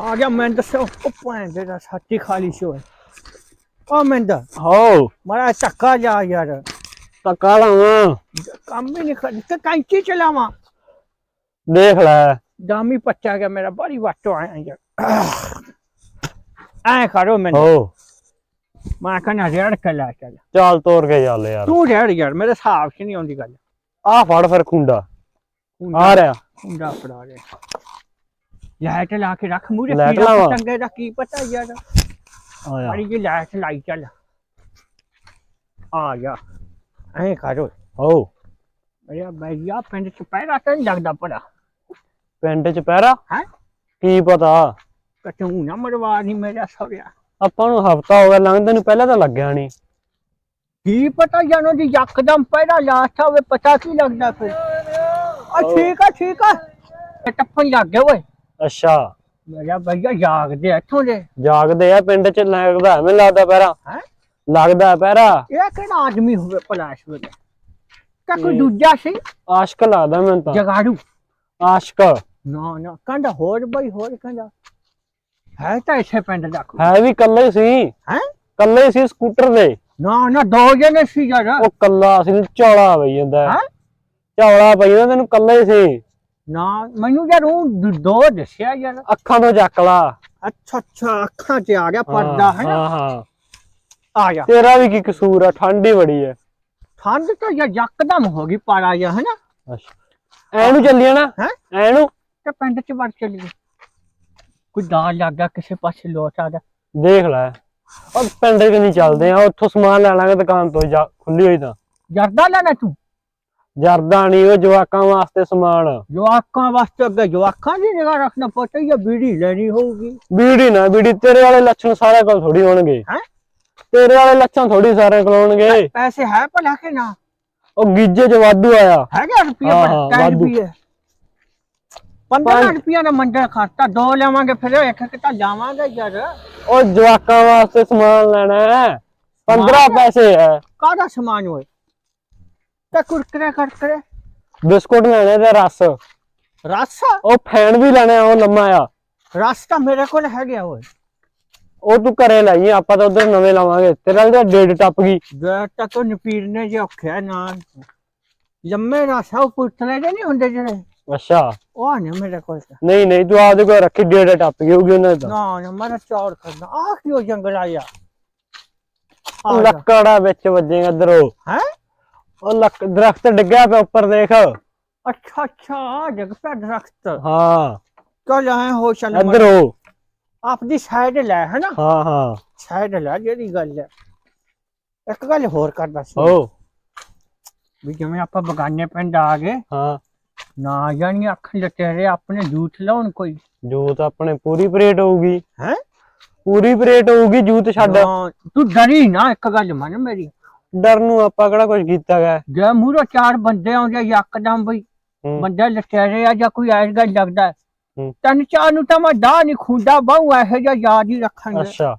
ਆ ਗਿਆ ਮੈਂ ਦੱਸੋ ਉਹ ਭੈਣ ਦੇ ਦਾ ਸੱਚੀ ਖਾਲੀ ਸੀ ਓਏ। ਉਹ ਮਿੰਦ ਹੋ ਮਾਰਾ ਚੱਕਾ ਜਾ ਯਾਰ। ਤੱਕਾ ਲਾਵਾਂ। ਕੰਮ ਹੀ ਨਹੀਂ ਕਰ ਤੇ ਕੈਂਚੀ ਚਲਾਵਾਂ। ਦੇਖ ਲੈ। ਦਾਮੀ ਪੱਚਾ ਗਿਆ ਮੇਰਾ ਬੜੀ ਵਾਟੋ ਆਇਆ ਯਾਰ। ਐ ਕਰੋ ਮੈਨੂੰ। ਹੋ ਮੈਂ ਕਹਿੰਦਾ ਰੇੜ ਕੇ ਲੈ ਚੱਲ। ਚੱਲ ਤੋਰ ਕੇ ਚੱਲ ਯਾਰ। ਤੂੰ ਰੇੜ ਯਾਰ ਮੇਰੇ ਹਿਸਾਬ 'ਚ ਨਹੀਂ ਆਉਂਦੀ ਗੱਲ। ਆ ਫੜ ਫਿਰ ਖੁੰਡਾ। ਆ ਰਿਹਾ। ਹੁੰਦਾ ਫੜਾ ਦੇ ਲਾਈਟ ਲਾ ਕੇ ਰੱਖ ਮੂਰੇ ਲਾਈਟ ਲਾਵਾਂ? ਦਾ ਕੀ ਪਤਾ ਯਾਰ। ਆਇਆ। ਅੜੀ ਜੀ ਲਾਈਟ ਲਾਈ ਚੱਲ। ਆ ਗਿਆ ਐ ਕਰੋ ਹੋ ਅਰੇ ਭਈਆ ਪਿੰਡ ਚ ਪੈਰਾ ਤਾਂ ਲੱਗਦਾ ਪੜਾ ਪਿੰਡ ਚ ਪੈਰਾ ਹੈ? ਕੀ ਪਤਾ? ਕਟੂ ਨਾ ਮਰਵਾ ਨਹੀਂ ਮੇਰਾ ਸੌਰਿਆ ਆਪਾਂ ਨੂੰ ਹਫਤਾ ਹੋ ਗਿਆ ਲੰਘਦੇ ਨੂੰ ਪਹਿਲਾਂ ਤਾਂ ਲੱਗਿਆ ਨਹੀਂ ਕੀ ਪਤਾ ਜਾਨੋ ਜੀ ਯਕਦਮ ਪੈਰਾ ਲਾਸਟ ਹੋਵੇ ਪਤਾ ਕੀ ਲੱਗਦਾ ਫਿਰ? ਆ ਠੀਕ ਆ ਠੀਕ ਆ। ਟੱਪਣ ਲੱਗ ਗਿਆ ਓਏ। ਅੱਛਾ। ਮੇਰਾ ਭਈਆ ਜਾਗਦੇ ਆ ਇੱਥੋਂ ਦੇ ਜਾਗਦੇ ਆ ਪਿੰਡ ਚ ਲੱਗਦਾ ਮੈਨੂੰ ਲੱਗਦਾ ਪੈਰਾ। ਹੈ? ਲੱਗਦਾ ਪੈਰਾ। ਇਹ ਕਿਹੜਾ ਆਦਮੀ ਹੋਵੇ ਪਲਾਸ਼ ਵੇਲੇ? ਕਾ ਕੋਈ ਦੂਜਾ ਸੀ? ਆਸ਼ਕ ਲੱਗਦਾ ਮੈਨੂੰ ਤਾਂ। ਜਗਾੜੂ। ਆਸ਼ਕ। ਨਾ ਨਾ ਕਹਿੰਦਾ ਹੋਰ ਬਈ ਹੋਰ ਕਹਿੰਦਾ। ਹੈ ਤਾਂ ਇਸੇ ਪਿੰਡ ਦਾ। ਹੈ ਵੀ ਕੱਲਾ ਹੀ ਸੀ। ਹੈਂ? ਕੱਲਾ ਹੀ ਸੀ ਸਕੂਟਰ ਦੇ। ਨਾ ਨਾ ਦੋ ਜਣੇ ਸੀ ਯਾਰ। ਉਹ ਕੱਲਾ ਸੀ ਚੌੜਾ ਪਈ ਜਾਂਦਾ। ਹੈਂ? ਚੌੜਾ ਪਈ ਜਾਂਦਾ ਤੈਨੂੰ ਕੱਲਾ ਹੀ ਸੀ। ਨਾ ਮੈਨੂੰ ਯਾਰ ਉਹ ਦ- ਦੱਸਿਆ ਯਾਰ। ਅੱਖਾਂ ਤੋਂ ਚੱਕ ਲਾ। ਅੱਛਾ ਅੱਛਾ ਅੱਖਾਂ 'ਚ ਆ ਗਿਆ ਪਰਦਾ ਹੈ ਨਾ ਹਾਂ ਹਾਂ। ਆ ਗਿਆ। ਤੇਰਾ ਵੀ ਕੀ ਕਸੂਰ ਆ ਠੰਡ ਹੀ ਬੜੀ ਹੈ ਠੰਡ ਤਾਂ ਯਾਰ ਯਕਦਮ ਹੋ ਗਈ ਪਾਰਾ ਜਾ ਹੈ ਨਾ ਅੱਛਾ। ਐਨੂੰ ਚੱਲੀਏ ਨਾ। ਹੈਂ? ਐਨੂੰ। ਤੇ ਪਿੰਡ 'ਚ ਵੜ ਚਲੀ ਕੋਈ ਦਾਲ ਲੱਗ ਗਿਆ ਕਿਸੇ ਪਾਸੇ ਲੋਟ ਆ ਗਿਆ। ਦੇਖ ਲੈ। ਉਹ ਪਿੰਡ ਕਿ ਨਹੀਂ ਚੱਲਦੇ ਆ ਉੱਥੋਂ ਸਮਾਨ ਲੈ ਲਾਂਗੇ ਦੁਕਾਨ ਤੋਂ ਜਾ ਖੁੱਲੀ ਹੋਈ ਤਾਂ। ਜਰਦਾ ਲੈਣਾ ਤੂੰ। ਜਰਦਾ ਨਹੀਂ ਉਹ ਜਵਾਕਾਂ ਵਾਸਤੇ ਸਮਾਨ। ਜਵਾਕਾਂ ਵਾਸਤੇ ਅੱਗੇ ਜਵਾਕਾਂ ਦੀ ਨਿਗਾਹ ਰੱਖਣਾ ਪਤਾ ਹੀ ਆ ਬੀੜੀ ਲੈਣੀ ਹੋਊਗੀ। ਬੀੜੀ ਨਾ ਬੀੜੀ ਤੇਰੇ ਵਾਲੇ ਲੱਛਣ ਸਾਰੇ ਕੋਲ ਥੋੜੀ ਹੋਣਗੇ। ਹੈਂ? ਤੇਰੇ ਵਾਲੇ ਲੱਛਣ ਥੋੜੀ ਸਾਰੇ ਕੋਲ ਹੋਣਗੇ। ਪੈਸੇ ਹੈ ਭਲਾ ਕਿ ਨਾ? ਉਹ ਗੀਜੇ ਚ ਵਾਧੂ ਆਇਆ। ਹੈਗਾ ਰੁਪਏ ਹਾਂ, ਪਰ। ਰੁਪਏ 15 ਪੰਜ- ਰੁਪਏ ਦਾ ਮੰਡਲ ਖਰਚਾ ਦੋ ਲਵਾਂਗੇ ਫਿਰ ਇੱਕ ਇੱਕ ਤਾਂ ਜਾਵਾਂਗੇ ਯਾਰ। ਉਹ ਜਵਾਕਾਂ ਵਾਸਤੇ ਸਮਾਨ ਲੈਣਾ ਹੈ। 15 ਸਮਾਨ? ਪੈਸੇ ਹੈ। ਕਾਹਦਾ ਸਮਾਨ ਹੋਏ ਤੇ ਕੁਰਕਰੇ ਕਰਕਰੇ ਬਿਸਕੁਟ ਲੈਣੇ ਤੇ ਰਸ। ਰਸ? ਉਹ ਫੈਨ ਵੀ ਲੈਣਾ ਉਹ ਲੰਮਾ ਆ। ਰਸ ਤਾਂ ਮੇਰੇ ਕੋਲ ਹੈਗਾ ਓਏ। ਉਹ ਤੂੰ ਘਰੇ ਲਾਈ ਆਪਾਂ ਤਾਂ ਉਧਰ ਨਵੇਂ ਲਾਵਾਂਗੇ। ਤੇਰੇ ਤਾਂ ਡੇਟ ਟੱਪ ਗਈ। ਜੇ ਤੱਕ ਨਪੀਰਨੇ ਜੇ ਔਖਿਆ ਨਾ। ਲੰਮੇ ਰਸ ਆ ਉਹ ਪੁੱਤਲੇ ਦੇ ਨਹੀਂ ਹੁੰਦੇ ਜਿਹੜੇ। ਅੱਛਾ। ਉਹ ਨੇ ਮੇਰੇ ਕੋਲ ਤਾਂ। ਨਹੀਂ ਨਹੀਂ ਤੂੰ ਆਪਦੇ ਕੋਲ ਰੱਖੀ ਡੇਟ ਟੱਪ ਗਈ ਹੋਊਗੀ ਉਹਨਾਂ ਦੀ ਤਾਂ। ਨਾ ਨਾ ਮੇਰਾ ਚੌੜ ਕਰਨਾ ਆ ਕਿਉਂ ਜੰਗਲ ਆਇਆ। ਲੱਕੜਾ ਵਿੱਚ ਵੱਜੇਗਾ ਇਧਰੋਂ। ਹੈਂ? ਉਹ ਲੱਕ ਦਰਖਤ ਡਿੱਗਿਆ ਪਿਆ ਉੱਪਰ ਦੇਖ। ਅੱਛਾ ਅੱਛਾ ਜਗ ਪਿਆ ਦਰਖਤ। ਹਾਂ। ਚੱਲ ਐ ਹੋ ਚੱਲ ਇਧਰੋਂ ਆਪਦੀ ਸਾਈਡ ਲੈ ਹੈ ਨਾ ਹਾਂ ਹਾਂ। ਸਾਈਡ ਲੈ ਜਿਹੜੀ ਗੱਲ ਹੈ ਇੱਕ ਗੱਲ ਹੋਰ ਕਰਦਾ ਸੀ। ਓ ਵੀ ਜਿਵੇਂ ਆਪਾਂ ਬਗਾਨੇ ਪਿੰਡ ਆ ਗਏ ਹਾਂ। ਨਾ ਜਾਣੀ ਅੱਖ ਲਟੇਰੇ ਆਪਣੇ ਜੂਠ ਲਾਉਣ ਕੋਈ। ਜੂਤ ਆਪਣੇ ਪੂਰੀ ਪਰੇਡ ਹੋਊਗੀ। ਹੈ? ਪੂਰੀ ਪਰੇਡ ਹੋਊਗੀ ਜੂਤ ਛੱਡ। ਤੂੰ ਡਰੀ ਨਾ ਇੱਕ ਗੱਲ ਮੰਨ ਮੇਰੀ। ਡਰ ਨੂੰ ਆਪਾਂ ਕਿਹੜਾ ਕੁਝ ਕੀਤਾ ਗਾ ਜੇ ਮੂਹਰੋਂ ਚਾਰ ਬੰਦੇ ਆਉਂਦੇ ਯਕਦਮ ਬਈ ਹੂੰ। ਬੰਦੇ ਲਟੇਰੇ ਆ ਜਾਂ ਕੋਈ ਐਸ ਗੱਲ ਲੱਗਦਾ ਹੈ। ਤੈਨੂੰ ਚਾਰ ਨੂੰ ਤਾਂ ਮੈਂ ਦਾ ਨਹੀਂ ਖੁੰਦਾ ਬਾਹੂ ਇਹੋ ਜਿਹਾ ਯਾਦ ਹੀ ਰੱਖਾਂਗੇ। ਅੱਛਾ।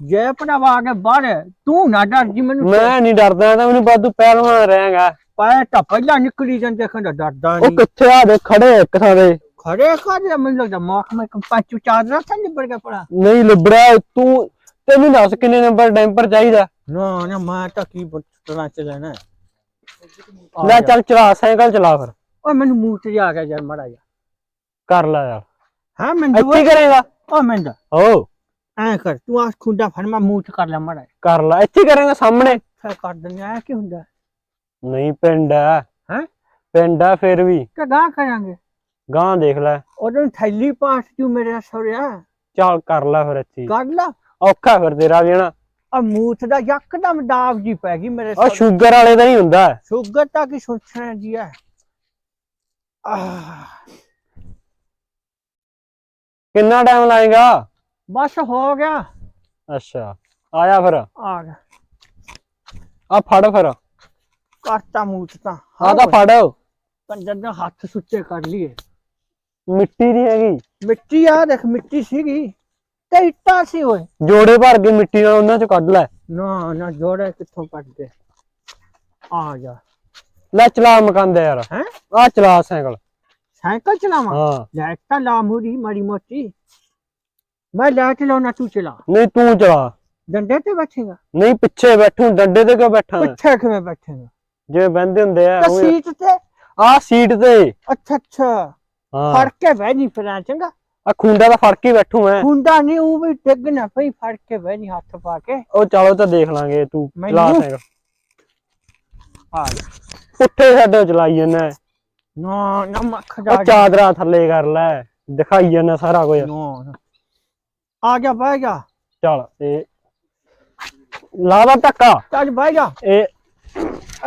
ਜੇ ਭਰਾਵਾ ਆ ਕੇ ਬਾਹਰ ਤੂੰ ਨਾ ਡਰ ਜੀ ਮੈਨੂੰ ਮੈਂ ਨਹੀਂ ਡਰਦਾ ਤਾਂ ਮੈਨੂੰ ਬਾਦੂ ਪਹਿਲਵਾਨ ਰਹੇਗਾ। ਪਾਇਆ ਤਾਂ ਪਹਿਲਾਂ ਨਿਕਲੀ ਜਾਂਦੇ ਖੰਡਾ ਡਰਦਾ ਉਹ ਨਹੀਂ। ਕਿੱਥੇ ਆ ਦੇ ਖੜੇ ਇੱਕ ਥਾਂ ਤੇ। ਖੜੇ ਖੜੇ ਮੈਨੂੰ ਲੱਗਦਾ ਮੌਕ ਮੈਂ ਪੰਚੂ ਚਾਦਰਾ ਤਾਂ ਨਿਬੜ ਗਿਆ ਪੜਾ ਨਹੀਂ ਲਿਬੜਾ ਤੂੰ ਤੈਨੂੰ ਦੱਸ ਕਿੰਨੇ ਨੰਬਰ ਡੈਂਪਰ ਚਾਹੀਦਾ। ਨਾ ਨਾ ਮੈਂ ਤਾਂ ਕੀ ਬੁੱਤਣਾ ਚ ਲੈਣਾ ਲੈ ਚੱਲ ਚਲਾ ਸਾਈਕਲ ਚਲਾ ਫਿਰ। ਓਏ ਮੈਨੂੰ ਮੂੰਹ ਤੇ ਆ ਗਿਆ ਯਾਰ ਮੜਾ ਜਾ ਕਰ ਲੈ ਯਾਰ। ਹਾਂ ਮੈਂ ਇੱਥੇ ਕਰੇਗਾ। ਓ ਮੈਂ ਓ ਐ ਕਰ ਤੂੰ ਆ ਖੁੰਡਾ ਫੜ ਮੈਂ ਮੂੰਹ ਕਰ ਲੈ ਮੜਾ ਕਰ ਲੈ ਇੱਥੇ ਕਰੇਗਾ ਸਾਹਮਣੇ। ਫੇਰ ਕਰ ਦਿੰਦੇ ਆ ਕੀ ਹੁੰਦਾ? ਨਹੀਂ ਪਿੰਡ ਹੈ। ਹੈਂ? ਪਿੰਡ ਹੈ ਫਿਰ ਵੀ। ਕਿ ਗਾਂ ਕਰਾਂਗੇ ਗਾਂ ਦੇਖ ਲੈ। ਉਹਦੋਂ ਥੈਲੀ ਪਾਸ ਤੂੰ ਮੇਰੇ ਸੋਰਿਆ ਚੱਲ ਕਰ ਲੈ ਫਿਰ ਇੱਥੇ। ਕਰ ਲਾ। ਔਖਾ ਫਿਰ ਤੇਰਾ ਵੀ ਨਾ ਆ ਮੂਥ ਦਾ ਯਕਦਮ ਦਾਬ ਜੀ ਪੈ ਗਈ ਮੇਰੇ ਉਹ ਸ਼ੂਗਰ ਵਾਲੇ ਦਾ ਹੀ ਹੁੰਦਾ ਹੈ। ਸ਼ੂਗਰ ਤਾਂ ਕੀ ਸੁਣਛਣਾ ਜੀ ਹੈ ਆਹ, ਕਿੰਨਾ ਟਾਈਮ ਲਾਏਗਾ? ਬਸ ਹੋ ਗਿਆ। ਅੱਛਾ ਆਇਆ ਫਿਰ। ਆ ਗਿਆ। ਆ ਫੜ ਫਿਰ। ਕਰਤਾ ਮੂਥ ਤਾਂ। ਆ ਤਾਂ ਫੜ। ਕੰਜਰ ਦਾ ਹੱਥ ਸੁੱਚੇ ਕਰ ਲਈਏ। ਮਿੱਟੀ ਨਹੀਂ ਹੈਗੀ। ਮਿੱਟੀ ਆ ਦੇਖ ਮਿੱਟੀ ਸੀਗੀ। ਤੇ ਇੱਟਾਂ ਸੀ ਓਏ। ਜੋੜੇ ਭਰ ਕੇ ਮਿੱਟੀ ਨਾਲ ਉਹਨਾਂ ਚੋਂ ਕੱਢ ਲੈ। ਨਾ ਨਾ ਜੋੜੇ ਕਿੱਥੋਂ ਕੱਢਦੇ? ਆ ਜਾ। ਲੈ ਚਲਾ ਮਕਾਨ ਦੇ ਯਾਰ। ਹੈ? ਆ ਚਲਾ ਸਾਈਕਲ। ਸਾਈਕਲ ਚਲਾਵਾਂ? ਹਾਂ। ਲਾਈਟ ਤਾਂ ਲਾ ਮੂਰੀ ਮਾੜੀ ਮੋਟੀ। ਮੈਂ ਲੈ ਚਲਾਉਣਾ ਤੂੰ ਚਲਾ। ਨਹੀਂ ਤੂੰ ਚਲਾ। ਡੰਡੇ ਤੇ ਬੈਠੇਗਾ? ਨਹੀਂ ਪਿੱਛੇ ਬੈਠੂ ਡੰਡੇ ਤੇ ਕਿਉਂ ਬੈਠਾ? ਪਿੱਛੇ ਕਿਵੇਂ ਬੈਠੇਗਾ? ਜਿਵੇਂ ਬਹਿੰਦੇ ਹੁੰਦੇ ਆ ਤਾਂ ਸੀਟ ਤੇ? ਆ ਸੀਟ ਤੇ। ਅੱਛਾ ਅੱਛਾ। ਹਾਂ। ਫੜ ਕੇ ਬਹਿ ਨਹੀਂ ਫਿਰਾਂ ਚੰਗਾ। ਆ ਖੁੰਡਾ ਦਾ ਫੜ ਕੇ ਬੈਠੂ ਮੈਂ। ਹੁੰਦਾ ਨਹੀਂ ਉਹ ਵੀ ਡਿੱਗ ਨਾ ਪਈ ਫੜ ਕੇ ਬਹਿ ਨਹੀਂ ਹੱਥ ਪਾ ਕੇ। ਉਹ ਚਲੋ ਤਾਂ ਦੇਖ ਲਾਂਗੇ ਤੂੰ ਚਲਾ? ਸਾਈਕਲ ਆ ਪੁੱਠੇ ਸਾਡੇ ਚਲਾਈ ਜਾਂਦਾ ਨਾ ਨਾ ਮੱਖ ਜਾ ਚਾਦਰਾ ਥੱਲੇ ਕਰ ਲੈ ਦਿਖਾਈ ਜਾਂਦਾ ਸਾਰਾ ਕੁਝ। ਆ ਜਾ ਬਹਿ ਜਾ। ਚੱਲ ਇਹ ਲਾ ਦਾ ਟੱਕਾ ਚੱਲ ਬਹਿ ਜਾ। ਇਹ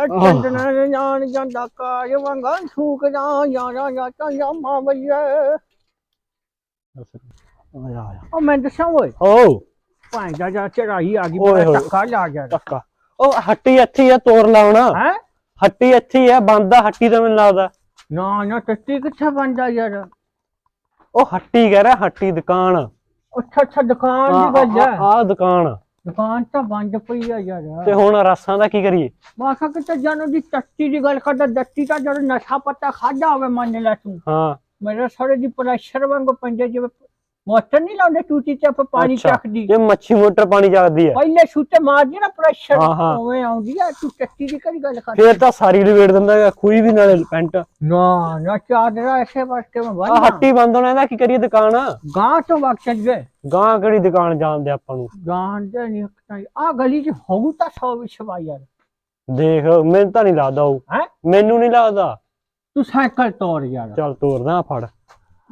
ਅਟੰਡਣਾ ਨੇ ਜਾਣ ਜਾਂਦਾ ਕਾਜ ਵਾਂਗਾ ਛੂਕ ਜਾ ਯਾਰਾ ਜਾ ਚਾ ਮਾ ਬਈਏ। ਆਇਆ ਆਇਆ। ਉਹ ਮੈਂ ਦੱਸਾਂ ਓਏ। ਓ ਭਾਂ ਜਾ ਜਾ ਚੜਾਈ ਆ ਗਈ ਓਏ ਬੜਾ ਲਾ ਗਿਆ। ਟੱਕਾ ਉਹ ਹੱਟੀ ਇੱਥੇ ਹੀ ਆ ਤੋਰ ਲਾਉਣਾ ਹੈ? ਹੱਟੀ ਇੱਥੇ ਹੀ ਆ ਬੰਦਾ ਹੱਟੀ ਤਾਂ ਮੈਨੂੰ ਲੱਗਦਾ। ਨਾ ਨਾ ਟੱਟੀ ਕਿੱਥੇ ਬੰਦਾ ਯਾਰ? ਉਹ ਹੱਟੀ ਕਹਿ ਰਿਹਾ ਹੱਟੀ ਦੁਕਾਨ। ਅੱਛਾ ਅੱਛਾ ਦੁਕਾਨ ਦੀ ਗੱਲ ਹੈ ਆ ਦੁਕਾਨ। ਦੁਕਾਨ ਤਾਂ ਬੰਦ ਪਈ ਆ ਯਾਰ। ਤੇ ਹੁਣ ਰਸਾਂ ਦਾ ਕੀ ਕਰੀਏ? ਮੈਂ ਕਿਹਾ ਕਿ ਜਾਨੋ ਦੀ ਟੱਟੀ ਦੀ ਗੱਲ ਕਰਦਾ ਦੱਤੀ ਤਾਂ ਜਦੋਂ ਨਸ਼ਾ ਪੱਤਾ ਖਾਦਾ ਹੋਵੇ ਮੰਨ ਲੈ ਤੂੰ। ਹਾਂ। ਮੇਰੇ ਸਾਰੇ ਦੀ ਪ੍ਰੈਸ਼ਰ ਵਾਂਗ ਪੰਜੇ ਜਿਵੇਂ ਮੋਟਰ ਨਹੀਂ ਲਾਉਂਦੇ ਟੂਟੀ ਤੇ ਆਪਾਂ ਪਾਣੀ। ਚੱਕਦੀ। ਇਹ ਮੱਛੀ ਮੋਟਰ ਪਾਣੀ ਚੱਕਦੀ ਹੈ। ਪਹਿਲੇ ਛੁੱਟੇ ਮਾਰਦੀ ਨਾ ਪ੍ਰੈਸ਼ਰ ਹਾਂ, ਹਾਂ। ਉਵੇਂ ਆਉਂਦੀ ਆ ਤੂੰ ਟੱਟੀ ਦੀ ਕਿਹੜੀ ਗੱਲ ਕਰ ਫੇਰ ਤਾਂ ਸਾਰੀ ਲਵੇੜ ਦਿੰਦਾ ਖੂਈ ਵੀ ਨਾਲੇ ਪੈਂਟ। ਨਾ ਨਾ ਚਾਦਰਾ ਐਸੇ ਵਾਸਤੇ ਮੈਂ ਬੰਨਾ ਹੱਟੀ ਬੰਦ ਹੋਣਾ ਇਹਦਾ ਕੀ ਕਰੀਏ ਦੁਕਾਨ? ਗਾਂ ਤੋਂ ਚੱਲ ਗਏ ਗਾਂ ਕਿਹੜੀ ਦੁਕਾਨ ਜਾਣਦੇ ਆਪਾਂ ਨੂੰ? ਜਾਣਦੇ ਨਹੀਂ ਆ ਗਲੀ ਚ ਹੋਊ ਤਾਂ ਸੌ ਵਿਸ਼ਵਾ ਯਾਰ ਦੇਖ ਮੈਨੂੰ ਤਾਂ ਨਹੀਂ ਲੱਗਦਾ ਉਹ। ਹੈ? ਮੈਨੂੰ ਨਹੀਂ ਲੱਗਦਾ। ਤੂੰ ਸਾਈਕਲ ਤੋੜ ਯਾਰ। ਚੱਲ ਤੋਰਦਾ ਆਹ ਫੜ।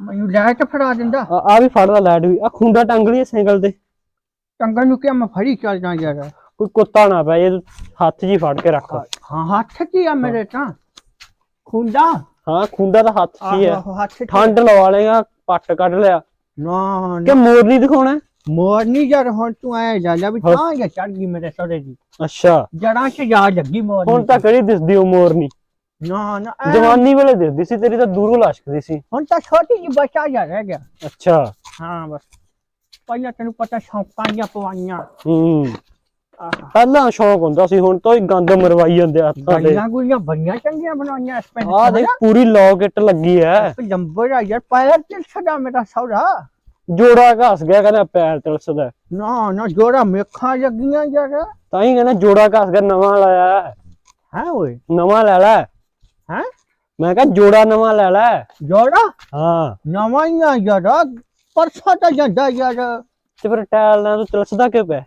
ਮੈਨੂੰ ਲਾਈਟ ਫੜਾ ਦਿੰਦਾ। ਆ ਆਹ ਵੀ ਫੜਦਾ ਲਾਈਟ ਵੀ। ਆ ਖੁੰਡਾ ਟੰਗ ਲਈ ਸਾਈਕਲ ਤੇ। ਟੰਗਲ ਨੂੰ ਕਿਹਾ ਮੈਂ ਫੜੀ ਚੱਲ ਜਾ ਯਾਰ। ਕੋਈ ਕੁੱਤਾ ਨਾ ਪੈ ਜੇ ਤੂੰ ਹੱਥ 'ਚ ਹੀ ਫੜ ਕੇ ਰੱਖ। ਹਾਂ ਹੱਥ ਕੀ ਆ ਮੇਰੇ ਤਾਂ। ਖੁੰਡਾ? ਹਾਂ ਖੁੰਡਾ ਤਾਂ ਹੱਥ 'ਚ ਹੀ ਹੈ ਆਹੋ ਹੱਥ 'ਚ। ਠੰਡ ਲਵਾ ਲੇਗਾ ਪੱਟ ਕੱਢ ਲਿਆ। ਨਾ ਕਿ ਮੋਰ ਨਹੀਂ ਦਿਖਾਉਣਾ? ਮੋਰ ਨਹੀਂ ਯਾਰ ਹੁਣ ਤੂੰ ਐ ਜਾ ਜਾ ਵੀ ਤਾਂ ਜਾਂ ਚੜ ਗਈ ਮੇਰੇ ਸੋਰੇ ਦੀ। ਅੱਛਾ। ਜੜਾਂ 'ਚ ਜਾ ਲੱਗੀ ਮੋਰ ਹੁਣ ਤਾਂ ਕਿਹੜੀ ਦਿਸਦੀ ਉਹ ਮੋਰ ਨਹੀਂ? ਨਾ ਨਾ ਐਂ- ਜਵਾਨੀ ਵੇਲੇ ਦਿਸਦੀ ਸੀ ਤੇਰੀ ਤਾਂ ਦੂਰੋਂ ਲਸ਼ਕਦੀ ਸੀ। ਹੁਣ ਤਾਂ ਛੋਟੀ ਜਿਹੀ ਬੱਚਾ ਜਾ ਰਹਿ ਗਿਆ। ਅੱਛਾ। ਹਾਂ ਬਸ। ਪਹਿਲਾਂ ਤੈਨੂੰ ਪਤਾ ਸ਼ੌਂਕਾਂ ਦੀਆਂ ਪਵਾਈਆਂ। ਹੂੰ। ਆਹ। ਪਹਿਲਾਂ ਸ਼ੌਂਕ ਹੁੰਦਾ ਸੀ ਹੁਣ ਤਾਂ ਹੀ ਗੰਦ ਮਰਵਾਈ ਜਾਂਦੇ ਆ ਹੱਥਾਂ ਗਾਈਆਂ ਗੁਈਆਂ ਬੜੀਆਂ ਚੰਗੀਆਂ ਬਣਾਈਆਂ ਇਸ ਪਿੰਡ ਆ ਦੇਖ ਪੂਰੀ ਲੌਕਟ ਲੱਗੀ ਐ। ਲੰਬਰ ਆ ਯਾਰ ਪੈਰ ਤੇ ਛੜਾ ਮੇਰਾ ਸੌਰਾ ਜੋੜਾ ਘਸ ਗਿਆ ਕਹਿੰਦਾ ਪੈਰ ਤਿਲਸਦਾ। ਨਾ ਨਾ ਜੋੜਾ ਮੇਖਾਂ ਲੱਗੀਆਂ ਯਾਰ। ਤਾਂ ਹੀ ਕਹਿੰਦਾ ਜੋੜਾ ਘਸ ਗਿਆ ਨਵਾਂ ਲਾਇਆ। ਹੈ। ਹੈ ਓਏ। ਨਵਾਂ ਲੈ ਲੈ। ਹੈ? ਮੈਂ ਕਿਹਾ ਜੋੜਾ ਨਵਾਂ ਲੈ ਲੈ। ਜੋੜਾ? ਹਾਂ। ਨਵਾਂ ਹੀ ਆ ਯਾਰ ਪਰਸੋਂ ਤਾਂ ਜਾਂਦਾ ਯਾਰ। ਤੇ ਫਿਰ ਟੈਲ ਨਾਲ ਤੂੰ ਤਿਲਸਦਾ ਕਿਉਂ ਪਿਆ?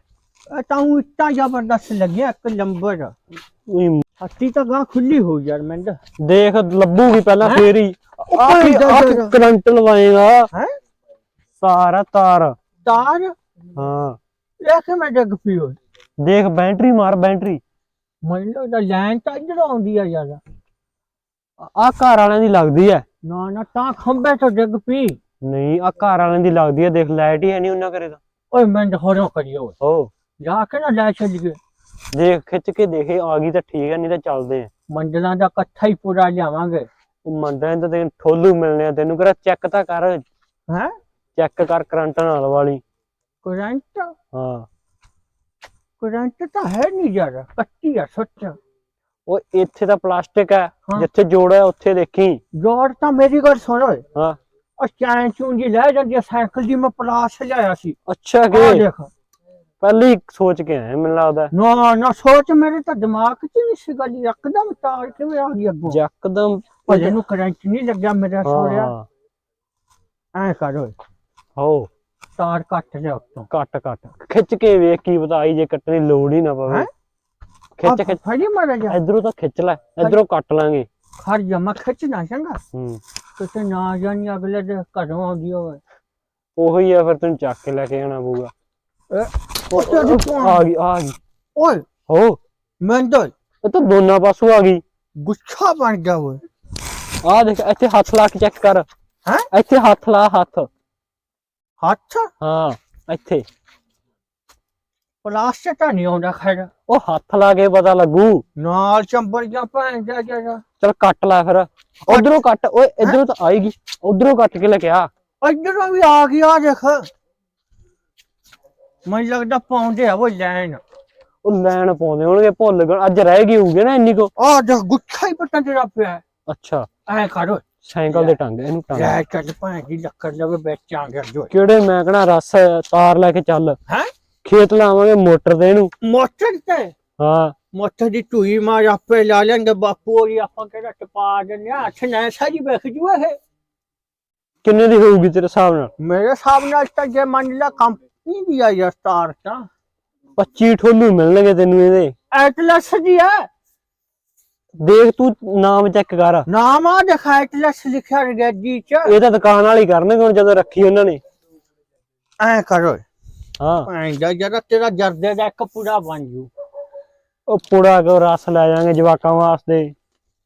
ਇਹ ਤਾਂ ਊਂ ਇੱਟਾਂ ਜ਼ਬਰਦਸਤ ਲੱਗਿਆ ਇੱਕ ਲੰਬਰ ਉਈ ਹੱਤੀ ਤਾਂ ਗਾਂ ਖੁੱਲੀ ਹੋ ਯਾਰ ਮਿੰਦ ਦੇਖ ਲੱਭੂਗੀ ਪਹਿਲਾਂ? ਫੇਰ ਹੀ। ਆਹ ਕੀ- ਆਹ ਕੀ। ਕਰੰਟ ਲਵਾਏਗਾ? ਹੈ? ਆ ਤਾਰ। ਤਾਰ? ਹਾਂ। ਇਹ ਕਿ ਮੈਂ ਡਿੱਗ ਪਈ ਓਏ ਦੇਖ ਬੈਟਰੀ ਮਾਰ ਬੈਟਰੀ। ਮੈਨੂੰ ਲੱਗਦਾ ਲਾਈਨ ਤਾਂ ਇੱਧਰ ਆਉਂਦੀ ਆ ਯਾਰ। ਆ ਘਰ ਵਾਲਿਆਂ ਦੀ ਲੱਗਦੀ ਐ। ਨਾ ਨਾ ਤਾਂ ਖੰਬੇ ਤੋਂ ਡਿੱਗ ਪਈ। ਨਹੀਂ ਆ ਘਰ ਵਾਲਿਆਂ ਦੀ ਲੱਗਦੀ ਐ। ਦੇਖ ਲਾਈਟ ਹੀ ਹੈ ਨਹੀਂ ਉਹਨਾਂ ਕਰੇ ਤਾਂ। ਓਏ ਮੈਂ ਹੋਰੋਂ ਕਰਿਓ ਓ। ਜਾ ਕੇ ਨਾ ਲੈ ਚੱਲ ਗਏ ਦੇਖ ਖਿੱਚ ਕੇ ਦੇਖੇ ਆ ਗਈ ਤਾਂ ਠੀਕ ਹੈ ਨਹੀਂ ਤਾਂ ਚੱਲਦੇ ਆ ਮੰਡਲਾਂ ਦਾ ਇਕੱਠਾ ਹੀ ਪੂਰਾ ਲਿਆਵਾਂਗੇ। ਉਹ ਮੰਨਦਾ ਤਾਂ ਤੈਨੂੰ ਠੋਲੂ ਮਿਲਨੇ ਆ। ਤੈਨੂੰ ਕਿਹੜਾ ਚੈੱਕ ਤਾਂ ਕਰ। ਹੈ? ਚੈੱਕ ਕਰ ਕਰੰਟ ਨਾਲ ਵਾਲੀ। ਕਰੰਟ ਹਾਂ। ਕਰੰਟ ਤਾਂ ਹੈ ਨਹੀਂ ਯਾਰ। ਕੱਟੀ ਆ ਸੱਚ। ਉਹ ਇੱਥੇ ਤਾਂ ਪਲਾਸਟਿਕ ਹੈ। ਜਿੱਥੇ ਜੋੜਾ ਹੈ ਉੱਥੇ ਦੇਖੀ। ਜੋੜ ਤਾਂ ਮੇਰੀ ਗੱਲ ਸੁਣ ਓਏ। ਹਾਂ। ਉਹ ਚੈਨ ਚੂੰਜੀ ਲੈ ਜਾਂਦੀ ਸਾਈਕਲ ਦੀ ਮੈਂ ਪਲਾਸ ਲਿਆਇਆ ਸੀ। ਅੱਛਾ ਕਿ? ਦੇਖ। ਪਹਿਲੀ ਸੋਚ ਕੇ ਆਇਆ ਮੈਨੂੰ ਲੱਗਦਾ। ਨਾ ਨਾ ਸੋਚ ਮੇਰੇ ਤਾਂ ਦਿਮਾਗ 'ਚ ਨਹੀਂ ਸੀ ਗੱਲ ਯਕਦਮ ਤਾਰ ਕਿਵੇਂ ਆ ਗਈ ਅੱਗੋਂ? ਯਕਦਮ ਭਜਨ ਨੂੰ ਕਰੰਟ ਨਹੀਂ ਲੱਗਿਆ ਮੇਰਾ ਸੋਰਿਆ ਐ ਕਰ ਓਏ। ਹੋ ਤਾਰ ਕੱਟ ਲਿਆ ਉੱਤੋਂ। ਕੱਟ ਕੱਟ। ਖਿੱਚ ਕੇ ਵੇਖ ਕੀ ਪਤਾ ਆਈ ਜੇ ਕੱਟਣ ਲੋੜ ਹੀ ਨਾ ਪਵੇ? ਖਿੱਚ ਖਿੱਚ। ਫੜੀ ਮਾਰਾ ਜਾ ਇਧਰੋਂ ਤਾਂ ਖਿੱਚ ਲੈ ਇਧਰੋਂ ਕੱਟ ਲਾਂਗੇ। ਖੜ ਜਾ ਮੈਂ ਖਿੱਚਣਾ ਚੰਗਾ। ਹੂੰ। ਕਿਤੇ ਨਾ ਜਾਣੀ ਅਗਲੇ ਦੇ ਘਰੋਂ ਆਉਂਦੀ ਹੋਵੇ ਉਹੀ ਆ ਫਿਰ ਤੈਨੂੰ ਚੱਕ ਕੇ ਲੈ ਕੇ ਆਣਾ ਪਊਗਾ। ਆ ਗਈ ਆ ਗਈ। ਓਏ ਹੋ। ਮੈਂ ਤਾਂ ਇਹ ਤਾਂ ਦੋਨਾਂ ਪਾਸੋਂ ਆ ਗਈ। ਗੁੱਛਾ ਬਣ ਗਿਆ ਓਏ। ਆ ਦੇਖ ਇੱਥੇ ਹੱਥ ਲਾ ਕੇ ਚੈੱਕ ਕਰ। ਹੈਂ? ਇੱਥੇ ਹੱਥ ਲਾ ਹੱਥ। ਹੱਥ? ਹਾਂ ਇੱਥੇ। ਪਲਾਸਟਿਕ ਤਾਂ ਨਹੀਂ ਆਉਂਦਾ ਖੈਰ। ਉਹ ਹੱਥ ਲਾ ਕੇ ਪਤਾ ਲੱਗੂ। ਨਾਲ ਚੰਬੜ ਗਿਆ ਭੈਣ ਜਾ ਜਾ ਜਾ। ਚਲ ਕੱਟ ਲੈ ਫਿਰ। ਉਧਰੋਂ ਕੱਟ। ਓਏ ਇਧਰੋਂ ਤਾਂ ਆਏਗੀ। ਉਧਰੋਂ ਕੱਟ ਕੇ ਲੈ ਕੇ ਆ। ਇੱਧਰੋਂ ਵੀ ਆ ਗਿਆ ਦੇਖ। ਮੈਨੂੰ ਲੱਗਦਾ ਪਾਉਂਦੇ ਆ ਉਹ ਲੈਣ। ਉਹ ਲੈਣ ਪਾਉਂਦੇ ਹੋਣਗੇ ਭੁੱਲ ਗਏ। ਅੱਜ ਰਹਿ ਗਈ ਹੋਊਗੀ ਨਾ ਇੰਨੀ ਕੋ। ਆ ਦੇਖ ਗੁੱਛਾ ਹੀ ਪਟਾ ਤੇਰਾ ਪਿਆ। ਅੱਛਾ। ਐ ਕਰ ਸਾਈਕਲ ਦੇ ਟੰਗ ਇਹਨੂੰ ਟੰਗ। ਲੈ ਚੱਲ ਭਾਂ ਜੀ ਲੱਕੜ ਲਵੇ ਵੇਚਾਂਗੇ ਜੋ ਕਿਹੜੇ ਮੈਂ ਕਹਣਾ ਰਸ ਤਾਰ ਲੈ ਕੇ ਚੱਲ। ਹੈ? ਖੇਤ ਲਾਵਾਂਗੇ ਮੋਟਰ ਤੇ ਇਹਨੂੰ ਮੋਟਰ ਤੇ? ਹਾਂ। ਮੋਟਰ ਦੀ ਟੂਈ ਮਾਰ ਆਪੇ ਲਾ ਲੈਂਗੇ ਬਾਪੂ ਹੋਰੀ ਆਪਾਂ ਕਿਹੜਾ ਟਪਾ ਦਿੰਦੇ ਆ? ਅੱਛਾ ਨਾ ਸਾਰੀ ਵੇਖ ਜੂ ਇਹ। ਕਿੰਨੇ ਦੀ ਹੋਊਗੀ ਤੇਰੇ ਹਿਸਾਬ ਨਾਲ? ਮੇਰੇ ਹਿਸਾਬ ਨਾਲ ਤਾਂ ਜੇ ਮੰਨ ਲਾ ਕੰਪਨੀ ਦੀ ਆ ਯਾਰ ਸਟਾਰ ਤਾਂ। 25 ਠੋਲੂ ਮਿਲਣਗੇ ਤੈਨੂੰ ਇਹਦੇ। ਐਟਲਸ ਦੀ ਹੈ ਦੇਖ ਤੂੰ ਨਾਮ ਚੈੱਕ ਕਰ। ਨਾਮ ਆ ਦਿਖਾ ਐਟਲਸ ਲਿਖਿਆ ਰਗੈਜੀ ਚ। ਇਹ ਤਾਂ ਦੁਕਾਨ ਵਾਲੀ ਕਰਨਗੇ ਹੁਣ ਜਦੋਂ ਰੱਖੀ ਉਹਨਾਂ ਨੇ। ਐ ਕਰੋ ਹਾਂ। ਭਾਂਦਾ ਜਰਾ ਤੇਰਾ ਜਰਦੇ ਦਾ ਇੱਕ ਪੂਰਾ ਬਣ ਜੂ। ਉਹ ਪੁੜਾ ਕੋ ਰਸ ਲੈ ਜਾਾਂਗੇ ਜਵਾਕਾਂ ਵਾਸਤੇ?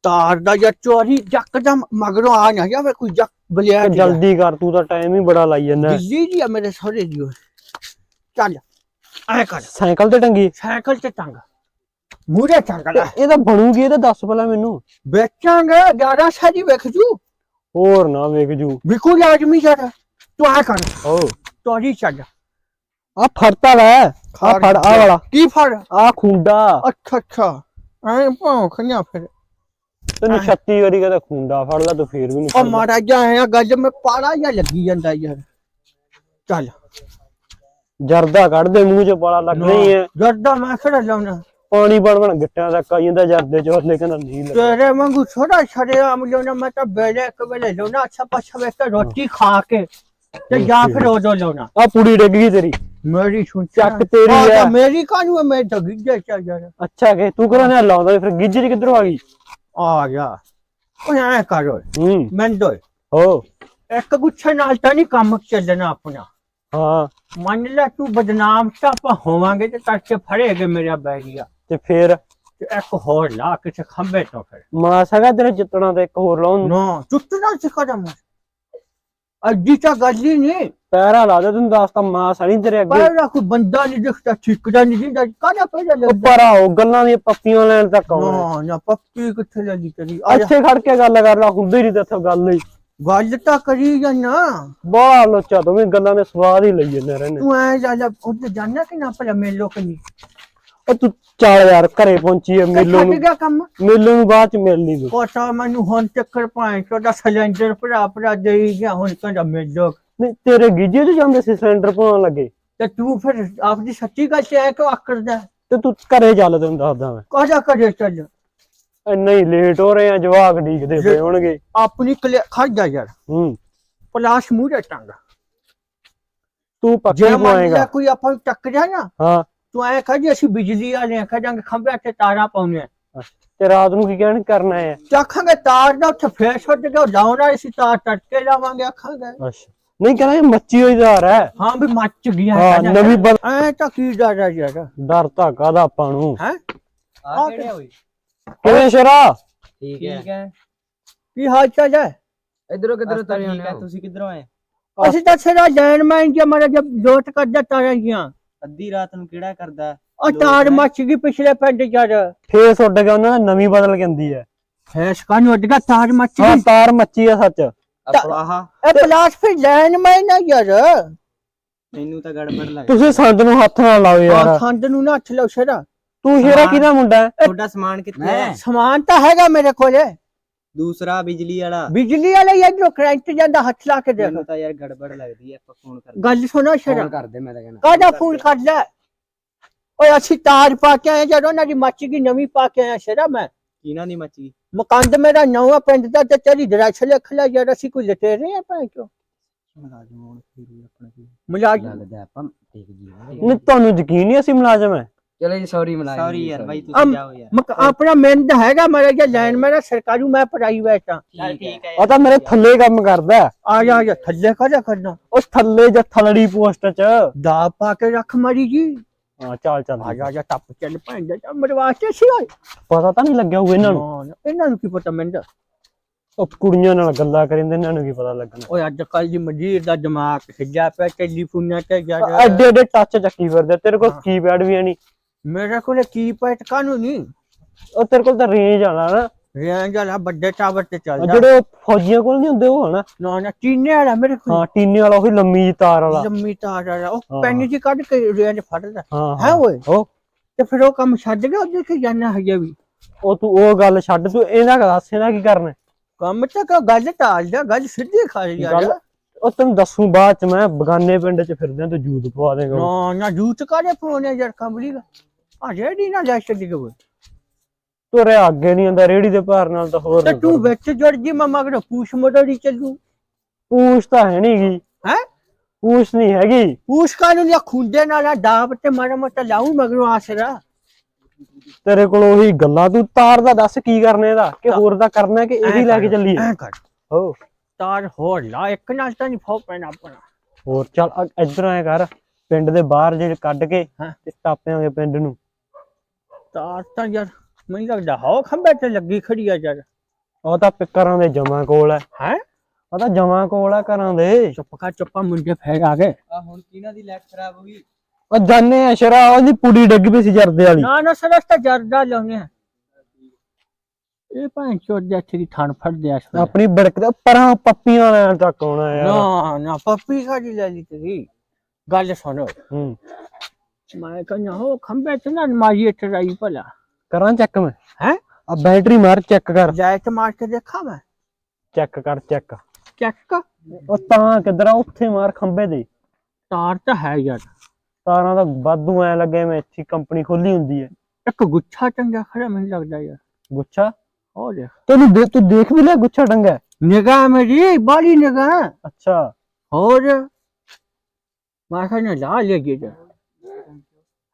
ਤਾਰ ਦਾ ਜਾਂ ਚੋਰੀ ਜੱਕਦਮ ਮਗਰੋਂ ਆ ਨਾ ਜਾਵੇ ਕੋਈ ਜੱਕ ਬਲਿਆ ਜਲਦੀ ਕਰ ਤੂੰ ਤਾਂ ਟਾਈਮ ਹੀ ਬੜਾ ਲਾਈ ਜਾਂਦਾ। ਦੀ ਆ ਮੇਰੇ ਸਹੁਰੇ ਦੀ। ਚੱਲ ਐ ਕਰ। ਸਾਈਕਲ ਤੇ ਟੰਗੀ? ਸਾਈਕਲ ਤੇ ਟੰਗ। ਮੂਰੇ ਟੰਗ ਲੈ। ਇਹ ਤਾਂ ਬਣੂਗੀ ਇਹ ਤਾਂ ਦੱਸ ਪਹਿਲਾਂ ਮੈਨੂੰ। ਵੇਚਾਂਗੇ 11 ਸਾਰੀ ਵੇਖ ਜੂ। ਹੋਰ ਨਾ ਵੇਖ ਜੂ। ਬਿਲਕੁਲ ਲਾਜ਼ਮੀ ਜਰਾ ਤੂੰ ਆ ਕਰ। ਓ। ਤੋਰੀ ਚੱਲ ਆ ਫੜਤਾ ਲੈ ਆ ਫੜ ਆ ਵਾਲਾ। ਕੀ ਫੜ? ਆ ਖੁੰਡਾ। ਅੱਛਾ ਅੱਛਾ। ਐ ਭੌਂਖ ਨਾ ਫਿਰ। ਤੈਨੂੰ 36 ਵਾਰੀ ਕਹਦਾ ਖੁੰਡਾ ਫੜ ਲੈ ਤੂੰ ਫੇਰ ਵੀ ਨਹੀਂ ਉਹ ਮਾਰਾ ਜਾ ਹੈ ਗੱਲ ਮੈਂ ਪਾੜਾ ਜਾਂ ਲੱਗੀ ਜਾਂਦਾ ਯਾਰ। ਚੱਲ। ਜਰਦਾ ਕੱਢ ਦੇ ਮੂੰਹ ਚ ਪਾਲਾ ਲੱਗਣਾ ਹੀ ਹੈ ਜਰਦਾ ਮੈਂ ਖੜਾ ਲਾਉਣਾ? ਪਾਣੀ ਬਣ ਬਣ ਗਿੱਟਿਆਂ ਤੱਕ ਆ ਜਾਂਦਾ ਜਰਦੇ ਚ ਹਲੇ ਕਹਿੰਦਾ ਨਹੀਂ ਲੱਗਾ ਤੇਰੇ ਵਾਂਗੂ ਛੋੜਾ ਛੜੇ ਆਮ ਲਾਉਣਾ ਮੈਂ ਤਾਂ ਬੇਲੇ ਇੱਕ ਵੇਲੇ ਲਾਉਣਾ ਅੱਛਾ ਪਛਾ ਵੇਖ ਕੇ ਰੋਟੀ ਖਾ ਕੇ ਤੇ ਜਾਂ ਫਿਰ ਉਦੋਂ ਲਾਉਣਾ। ਆ ਪੁੜੀ ਡਿੱਗ ਗਈ ਤੇਰੀ। ਮੇਰੀ ਸੁਣ ਚੱਕ ਤੇਰੀ ਹੈ। ਮੇਰੀ ਕਾਹਨੂੰ ਹੈ, ਮੈਂ ਤਾਂ ਗਿੱਜਾ ਚੱਲ ਯਾਰ ਅੱਛਾ ਕਿ ਤੂੰ ਕਰਾਂ ਨੇ ਲਾਉਂਦਾ ਫਿਰ ਗਿੱਜਰੀ ਕਿੱਧਰੋਂ ਆ ਗਈ? ਆ ਗਿਆ ਉਹ ਐ ਕਰੋ ਹੂੰ। ਮੈਂ ਦੋ ਓ ਇੱਕ ਗੁੱਛੇ ਨਾਲ ਤਾਂ ਨਹੀਂ ਕੰਮ ਚੱਲਣਾ ਆਪਣਾ। ਹਾਂ। ਮੰਨ ਲੈ ਤੂੰ ਬਦਨਾਮ ਤਾਂ ਆਪਾਂ ਹੋਵਾਂਗੇ ਤੇ ਤੜਕੇ ਫੜੇਗੇ ਮੇਰਾ ਬੈਰੀਆ। ਤੇ ਫੇਰ? ਇੱਕ ਹੋਰ ਲਾ ਕਿਸੇ ਖੰਬੇ ਤੋਂ ਫਿਰ। ਮਾਸ ਹੈਗਾ ਤੇਰੇ ਜਿੱਤਣਾ ਤੇ ਇੱਕ ਹੋਰ ਲਾਉਣ ਨੂੰ? ਚੁੱਟਣਾ ਸਿੱਖਦਾ ਮੈਂ। ਅੱਜੀ ਤਾਂ ਗੱਲ ਹੀ ਨਹੀਂ। ਪੈਰਾ ਲਾ ਦੇ ਤੈਨੂੰ ਦੱਸਤਾ ਮਾਸ ਨਹੀਂ ਤੇਰੇ ਅੱਗੇ। ਪਹਿਲਾਂ ਕੋਈ ਬੰਦਾ ਨਹੀਂ ਦਿਖਦਾ ਠਿਕਦਾ ਨਹੀਂ ਦਿੰਦਾ ਕਾਹਦਾ ਉਹ ਲੱਗਦਾ ਪਰਾ ਉਹ ਗੱਲਾਂ ਦੀਆਂ ਪੱਪੀਆਂ ਲੈਣ ਤੱਕ ਆਉਣਾ ਨਾ ਨਾ ਪੱਕੀ ਕਿੱਥੇ ਲੱਗੀ ਜਾ, ਇੱਥੇ ਖੜ ਕੇ ਗੱਲ ਕਰ ਲਾ ਹੁੰਦੀ ਨਹੀਂ ਤੇ ਇੱਥੇ ਗੱਲ ਹੀ ਗੱਲ ਤਾਂ ਕਰੀ ਜਾਂ ਨਾ। ਬਾਹਰ ਲੋਚਾ ਤੂੰ ਵੀ ਗੱਲਾਂ ਦੇ ਸਵਾਦ ਹੀ ਲਈ ਜਾਂਦੇ ਰਹਿੰਦੇ। ਤੂੰ ਐ ਜਾ ਜਾ ਉੱਥੇ ਜਾਣਾ ਕਿ ਨਾ ਭਲਾ ਮੇਲੋ ਕਿ ਨਹੀਂ? ਉਹ ਤੂੰ ਚੱਲ ਯਾਰ ਘਰੇ ਪਹੁੰਚੀ ਐ ਮੇਲੋ ਨੂੰ। ਗਿਆ ਕੰਮ? ਮੇਲੋ ਨੂੰ ਬਾਅਦ ਚ ਮਿਲ ਲਈ ਤੂੰ। ਕੋਟਾ ਮੈਨੂੰ ਹੁਣ ਚੱਕਰ ਪਾਏ ਛੋਟਾ ਸਿਲੰਡਰ ਭਰਾ ਭਰਾ ਦੇਈ ਗਿਆ ਹੁਣ ਕਹਿੰਦਾ ਮੇਲੋ ਨਹੀਂ ਤੇਰੇ ਗੀਜੇ ਚ ਜਾਂਦੇ ਸੀ ਸਿਲੰਡਰ ਪਾਉਣ ਲੱਗੇ? ਤੇ ਤੂੰ ਫਿਰ ਆਪਦੀ ਸੱਚੀ ਗੱਲ ਤੇ ਐ ਕਿਉਂ ਆਕੜਦਾ? ਤੇ ਤੂੰ ਘਰੇ ਚੱਲ ਤੈਨੂੰ ਦੱਸਦਾ ਮੈਂ। ਕਾਹਦਾ ਕਰੇ ਚੱਲ? ਇੰਨਾ ਹੀ ਲੇਟ ਹੋ ਰਹੇ ਆ ਜਵਾਕ ਡੀਕਦੇ ਪਏ ਹੋਣਗੇ। ਆਪਣੀ ਖੜ ਜਾ ਯਾਰ। ਹੂੰ। ਪਲਾਸ਼ ਮੂਹਰੇ ਟੰਗ। ਤੂੰ ਪੱਕੀ ਜੇ ਪਾਏਗਾ ਲਿਆ ਕੋਈ ਆਪਾਂ ਨੂੰ ਟੱਕਰਿਆ ਨਾ ਹਾਂ। ਤੂੰ ਐ ਕਹ ਜੀ ਅਸੀਂ ਬਿਜਲੀ ਵਾਲੇ ਕਹਾਂਗੇ ਖੰਭਿਆਂ ਤੇ ਤਾਰਾਂ ਪਾਉਣੇ ਤੇ ਰਾਤ ਨੂੰ ਕੀ ਕਹਿਣ ਕਰਨਾ ਹੈ? ਚਾਖਾਂਗੇ ਤਾਰ ਦਾ ਉੱਥੇ ਫੇਰ ਛੱਡ ਕੇ ਲਾਉਣਾ ਅਸੀਂ ਤਾਰ ਟੱਟਕੇ ਲਾਵਾਂਗੇ ਆਖਾਂਗੇ। ਅੱਛਾ। ਨਹੀਂ ਕਹਿੰਦਾ ਇਹ ਮੱਚੀ ਹੋਈ ਧਾਰ ਹੈ। ਹਾਂ ਵੀ ਮੱਚ ਗਿਆ ਹਾਂ ਨਵੀਂ ਬਦ ਐ ਤਾਂ ਕੀ ਡਰ ਹੈ ਯਾਰ ਡਰ ਤਾਂ ਕਾਦਾ ਆਪਾਂ ਨੂੰ? ਹੈ? ਆ ਕਿਹੜੇ ਹੋਈ ਕਿਵੇਂ ਸ਼ਰਾ? ਠੀਕ ਹੈ। ਕੀ ਹਾਲ ਚਾਲ ਹੈ? ਇਧਰੋਂ ਕਿਧਰੋਂ ਤਰੇ ਠੀਕ ਹੋਣੇ ਹੈ ਹੋ? ਤੁਸੀਂ ਕਿੱਧਰੋਂ ਆਏ? ਅਸੀਂ ਤਾਂ ਸਿਰਾ ਲੈਂਡਮਾਈਨ ਜੇ ਮਾਰਾ ਜਬ ਲੋਟ ਕਰਦਾ ਤਾਰਾਂ ਜੀਆਂ। ਅੱਧੀ ਰਾਤ ਨੂੰ ਕਿਹੜਾ ਕਰਦਾ? ਉਹ ਤਾਰ? ਮੱਚ ਗਈ ਪਿਛਲੇ ਪਿੰਡ ਯਾਰ ਫੇਸ ਉੱਡ ਗਿਆ ਉਹਨਾਂ ਨੇ ਨਵੀਂ ਬਦਲ ਕੇ ਆਂਦੀ ਹੈ। ਫੇਸ ਕਾਨੂੰ ਉੱਡ ਗਿਆ ਤਾਰ ਮੱਚ ਹਾਂ ਗਈ। ਤਾਰ ਮੱਚੀ ਆ ਸੱਚ। ਆਹ ਇਹ ਪਲਾਸ ਫਿਰ ਲੈਂਡਮਾਈਨ ਆ ਯਾਰ ਮੈਨੂੰ ਤਾਂ ਗੜਬੜ ਲੱਗਦੀ ਤੁਸੀਂ ਸੰਦ ਨੂੰ ਹੱਥ ਨਾਲ ਲਾਓ ਆ ਯਾਰ ਖੰਡ ਨੂੰ ਨਾ ਹੱਥ ਲਾਓ ਸਿਰਾ। ਤੂੰ ਸ਼ੇਰਾ ਹਾਂ। ਕਿਹਦਾ ਮੁੰਡਾ ਹੈ? ਤੁਹਾਡਾ ਸਮਾਨ ਕਿੱਥੇ ਹੈ? ਸਮਾਨ ਤਾਂ ਹੈਗਾ ਮੇਰੇ ਕੋਲੇ। ਦੂਸਰਾ ਬਿਜਲੀ ਵਾਲਾ। ਬਿਜਲੀ ਵਾਲੇ ਯਾਰ ਜੋ ਕਰੰਟ ਜਾਂਦਾ ਹੱਥ ਲਾ ਕੇ ਦੇਖ। ਮੈਨੂੰ ਤਾਂ ਯਾਰ ਗੜਬੜ ਲੱਗਦੀ ਹੈ ਆਪਾਂ ਫੋਨ ਕਰ ਗੱਲ ਸੁਣੋ ਸ਼ਰਾ ਕਰਦੇ ਮੈਂ ਤਾਂ ਕਹਿਣਾ। ਕਾਹਦਾ ਫੋਨ ਕਰ ਲੈ ਓਏ ਅਸੀਂ ਤਾਰ ਪਾ ਕੇ ਆਏ ਜਦੋਂ ਉਹਨਾਂ ਦੀ ਮੱਚ ਗਈ ਨਵੀਂ ਪਾ ਕੇ ਆਇਆ ਸ਼ਰਾ ਮੈਂ ਕਿਹਨਾਂ ਦੀ ਮੱਚੀ ਮਕਾਨ ਮੇਰਾ ਨਵਾਂ ਪਿੰਡ ਦਾ ਤੇ ਤੇਰੀ ਡਰੈਸ ਲਿਖ ਲੈ ਯਾਰ ਅਸੀਂ ਕੋਈ ਲਟੇ ਰਹੇ ਆ ਭਾਂ ਚੋ ਮੁਲਾਜ਼ਮ ਹੋਣ ਫਿਰ ਆਪਣਾ ਕੀ ਮੁਲਾਜ਼ਮ ਲੱਗਦਾ ਆਪਾਂ ਠੀਕ ਜੀ ਨਹੀਂ ਤੁਹਾਨੂੰ ਯਕੀਨ ਨਹੀਂ ਅਸੀਂ ਮੁਲਾਜ਼ਮ ਹੈ ਚਲੋ ਜੀ ਸੌਰੀ ਮਲਾਈ ਸੌਰੀ ਯਾਰ ਬਾਈ ਤੁਸੀਂ ਜਾਓ ਯਾਰ। ਮਕ- ਆਪਣਾ ਮਿੰਦ ਹੈਗਾ ਮੇਰਾ ਜੇ ਲਾਈਨ ਮੇਰਾ ਸਰਕਾਰੀ ਮੈਂ ਪ੍ਰਾਈਵੇਟ ਆ ਠੀਕ ਹੈ। ਉਹ ਤਾਂ ਮੇਰੇ ਥੱਲੇ ਕੰਮ ਕਰਦਾ ਹੈ। ਆ ਜਾ ਆ ਜਾ ਥੱਲੇ ਕਦਾ ਕਰਨਾ? ਉਸ ਥੱਲੇ ਜਾਂ ਥਲੜੀ ਪੋਸਟ ਚ। ਦਾ ਪਾ ਕੇ ਰੱਖ ਮਰੀ ਜੀ। ਹਾਂ ਚੱਲ ਚੱਲ। ਆ ਜਾ ਆ ਜਾ ਟੱਪ ਚੱਲ ਭੈਣ ਜਾ ਮੇਰੇ ਵਾਸਤੇ ਸੀ ਓਏ। ਪਤਾ ਤਾਂ ਨਹੀਂ ਲੱਗਿਆ ਹੋਊ ਇਹਨਾਂ ਨੂੰ। ਨਾ, ਨਾ, ਇਹਨਾਂ ਨੂੰ ਕੀ ਪਤਾ ਮਿੰਦ ਉਹ ਕੁੜੀਆਂ ਨਾਲ ਗੱਲਾਂ ਕਰਿੰਦੇ ਇਹਨਾਂ ਨੂੰ ਕੀ ਪਤਾ ਲੱਗਣਾ। ਓਏ ਅੱਜ ਕੱਲ ਦੀ ਮਜੀਰ ਦਾ ਦਿਮਾਗ ਹਿੱਜਾ ਪਿਆ ਟੈਲੀਫੋਨਾਂ ਤੇ ਯਾਰ ਐਡੇ ਐਡੇ ਟੱਚ ਚੱਕੀ ਫਿਰਦੇ ਤੇਰੇ ਕੋਲ ਕੀਪੈਡ ਵੀ ਹੈ ਨਹੀਂ ਮੇਰੇ ਕੋਲ ਕੀ ਪੈਟ ਕਾਨੂੰ ਨਹੀਂ ਉਹ ਤੇਰੇ ਕੋਲ ਤਾਂ ਰੇਂਜ ਆਣਾ ਨਾ। ਰੇਂਜ ਵਾਲਾ ਵੱਡੇ ਟਾਵਰ ਤੇ ਚੱਲਦਾ ਜਿਹੜੇ ਫੌਜੀਆਂ ਕੋਲ ਨਹੀਂ ਹੁੰਦੇ ਉਹ ਹਨਾ ਨਾ। ਨਾ ਚੀਨੇ ਵਾਲਾ ਮੇਰੇ ਕੋਲ। ਹਾਂ ਟੀਨੇ ਵਾਲਾ ਉਹੀ ਲੰਮੀ ਤਾਰ ਵਾਲਾ। ਲੰਮੀ ਤਾਰ ਵਾਲਾ ਉਹ। ਪੈਨ ਜੀ ਕੱਢ ਕੇ ਰੇਂਜ ਫੜਦਾ ਹਾਂ ਓਏ? ਉਹ। ਤੇ ਫਿਰ ਉਹ ਕੰਮ ਛੱਡ ਗਿਆ ਉਹਦੇ ਕੇ ਜਾਣਾ ਹਜੇ ਵੀ? ਉਹ ਤੂੰ ਉਹ ਗੱਲ ਛੱਡ ਤੂੰ ਇਹਨਾਂ ਦੱਸ ਇਹਨਾਂ ਕੀ ਕਰਨਾ? ਕੰਮ ਤਾਂ ਕਾ ਗੱਲ ਟਾਲ ਜਾ ਗੱਲ ਸਿੱਧੀ ਖਾ ਜਾ। ਗੱਲ ਉਹ ਤੈਨੂੰ ਦੱਸੂ ਬਾਅਦ ਚ ਮੈਂ ਬਗਾਨੇ ਪਿੰਡ ਚ ਫਿਰਦੇ ਤੂੰ ਜੂਦ ਪਵਾ ਦੇਗਾ। ਨਾ ਨਾ ਜੂਤ ਕਾਰੇ ਪਾਉਣੇ ਯਾਰ ਕੰਬਲੀ ਦਾ? ਆ ਜਿਹੜੀ ਨਾ ਲੈ ਛੱਡੀ ਗੋ ਤੁਰਿਆ ਅੱਗੇ ਨਹੀਂ ਆਂਦਾ ਰੇੜੀ ਦੇ ਭਾਰ ਨਾਲ ਤਾਂ ਹੋਰ ਤੇ। ਵਿੱਚ ਜੜ ਜੀ ਮਮਾ ਕੋਲ ਪੂਛ ਮੋੜੜੀ ਚੱਲੂ। ਪੂਛ ਤਾਂ ਹੈ ਨੀ ਗੀ। ਹੈ? ਪੂਛ ਨਹੀਂ ਹੈਗੀ। ਪੂਛ ਕਾ ਨੂੰ ਲਿਆ? ਖੁੰਡੇ ਨਾਲ ਡਾਬ ਤੇ ਮਾੜਾ ਮੋਟਾ ਲਾਉਂ ਮਗਰੋਂ ਆਸਰਾ। ਤੇਰੇ ਕੋਲ ਉਹੀ ਗੱਲਾਂ ਤੂੰ ਤਾਰ ਦਾ ਦੱਸ ਕੀ ਕਰਨੇ ਦਾ ਕਿ ਹੋਰ ਦਾ ਕਰਨਾ ਕਿ ਇਹੀ ਲੈ ਕੇ ਚੱਲੀਏ? ਐ ਹੋ। ਤਾਰ ਹੋਰ ਲਾ ਇੱਕ ਨਾਲ ਤਾਂ ਨਹੀਂ ਫੋ ਪੈਣਾ ਆਪਣਾ। ਹੋਰ ਚੱਲ ਇੱਧਰ ਆਏ ਕਰ ਪਿੰਡ ਦੇ ਬਾਹਰ ਜੇ ਕੱਢ ਕੇ। ਤੇ ਟਾਪਿਆਂਗੇ ਪਿੰਡ ਨੂੰ। ਤਾਰ ਤਾਂ ਯਾਰ ਮੈਨੂੰ ਲੱਗਦਾ ਹੋ ਖੰਬੇ ਤੇ ਲੱਗੀ ਖੜੀ ਆ ਯਾਰ। ਉਹ ਤਾਂ ਪਿੱਕਰਾਂ ਦੇ ਜਮਾ ਕੋਲ ਹੈ ਹੈ? ਉਹ ਤਾਂ ਜਮਾ ਕੋਲ ਆ ਘਰਾਂ ਦੇ। ਚੁੱਪ ਕਰ ਚੁੱਪਾ ਮੁੰਡੇ ਫੇਰ ਆ ਗਏ। ਆ ਹੁਣ ਕਿਹਨਾਂ ਦੀ ਲੈਟ ਖਰਾਬ ਹੋ ਗਈ? ਉਹ ਜਾਨੇ ਆ ਸ਼ਰਾ ਉਹਦੀ ਪੁੜੀ ਡਿੱਗ ਪਈ ਸੀ ਜਰਦੇ ਵਾਲੀ। ਨਾ ਨਾ ਸਰਸਤਾ ਜਰਦਾ ਲਾਉਣੇ ਆ। ਇਹ ਭਾਂ ਚੋਦ ਦੇ ਦੀ ਥਣ ਫੜਦੇ ਆ। ਆਪਣੀ ਬੜਕ ਦੇ ਪਰਾਂ ਪੱਪੀਆਂ ਲੈਣ ਤੱਕ ਆਉਣਾ ਯਾਰ ਨਾ ਨਾ ਪੱਪੀ ਕਾਦੀ ਲੈ ਲਈ ਤੇਰੀ। ਗੱਲ ਸੁਣੋ। ਹੂੰ। ਮੈਂ ਕਹਿੰਦਾ ਹੋ ਖੰਬੇ ਤੇ ਨਾ ਮਾਰੀ ਟਰਾਈ ਭਲਾ ਕਰਾਂ ਚੈੱਕ ਮੈਂ ਹੈ ਆ ਬੈਟਰੀ ਮਾਰ ਚੈੱਕ ਕਰ ਜਾਇ ਤੇ ਮਾਰ ਕੇ ਦੇਖਾਂ ਮੈਂ ਚੈੱਕ ਕਰ ਚੈੱਕ ਚੈੱਕ ਉਹ ਤਾਂ ਕਿਧਰ ਉੱਥੇ ਮਾਰ ਖੰਬੇ ਦੇ ਤਾਰ ਤਾਂ ਹੈ ਯਾਰ ਤਾਰਾਂ ਦਾ ਵਾਧੂ ਐ ਲੱਗੇ ਮੈਂ ਇੱਥੇ ਕੰਪਨੀ ਖੋਲੀ ਹੁੰਦੀ ਹੈ ਇੱਕ ਗੁੱਛਾ ਚੰਗਾ ਖੜਾ ਮੈਨੂੰ ਲੱਗਦਾ ਯਾਰ ਗੁੱਛਾ ਹੋ ਦੇਖ ਤੈਨੂੰ ਦੇ ਤੂੰ ਦੇਖ ਵੀ ਲਿਆ ਗੁੱਛਾ ਡੰਗਾ ਹੈ? ਨਿਗਾਹ ਮੇਰੀ ਬਾਲੀ ਨਿਗਾਹ ਅੱਛਾ ਹੋਰ ਮੈਂ ਕਹਿੰਦਾ ਲਾ ਲੈ ਜੇ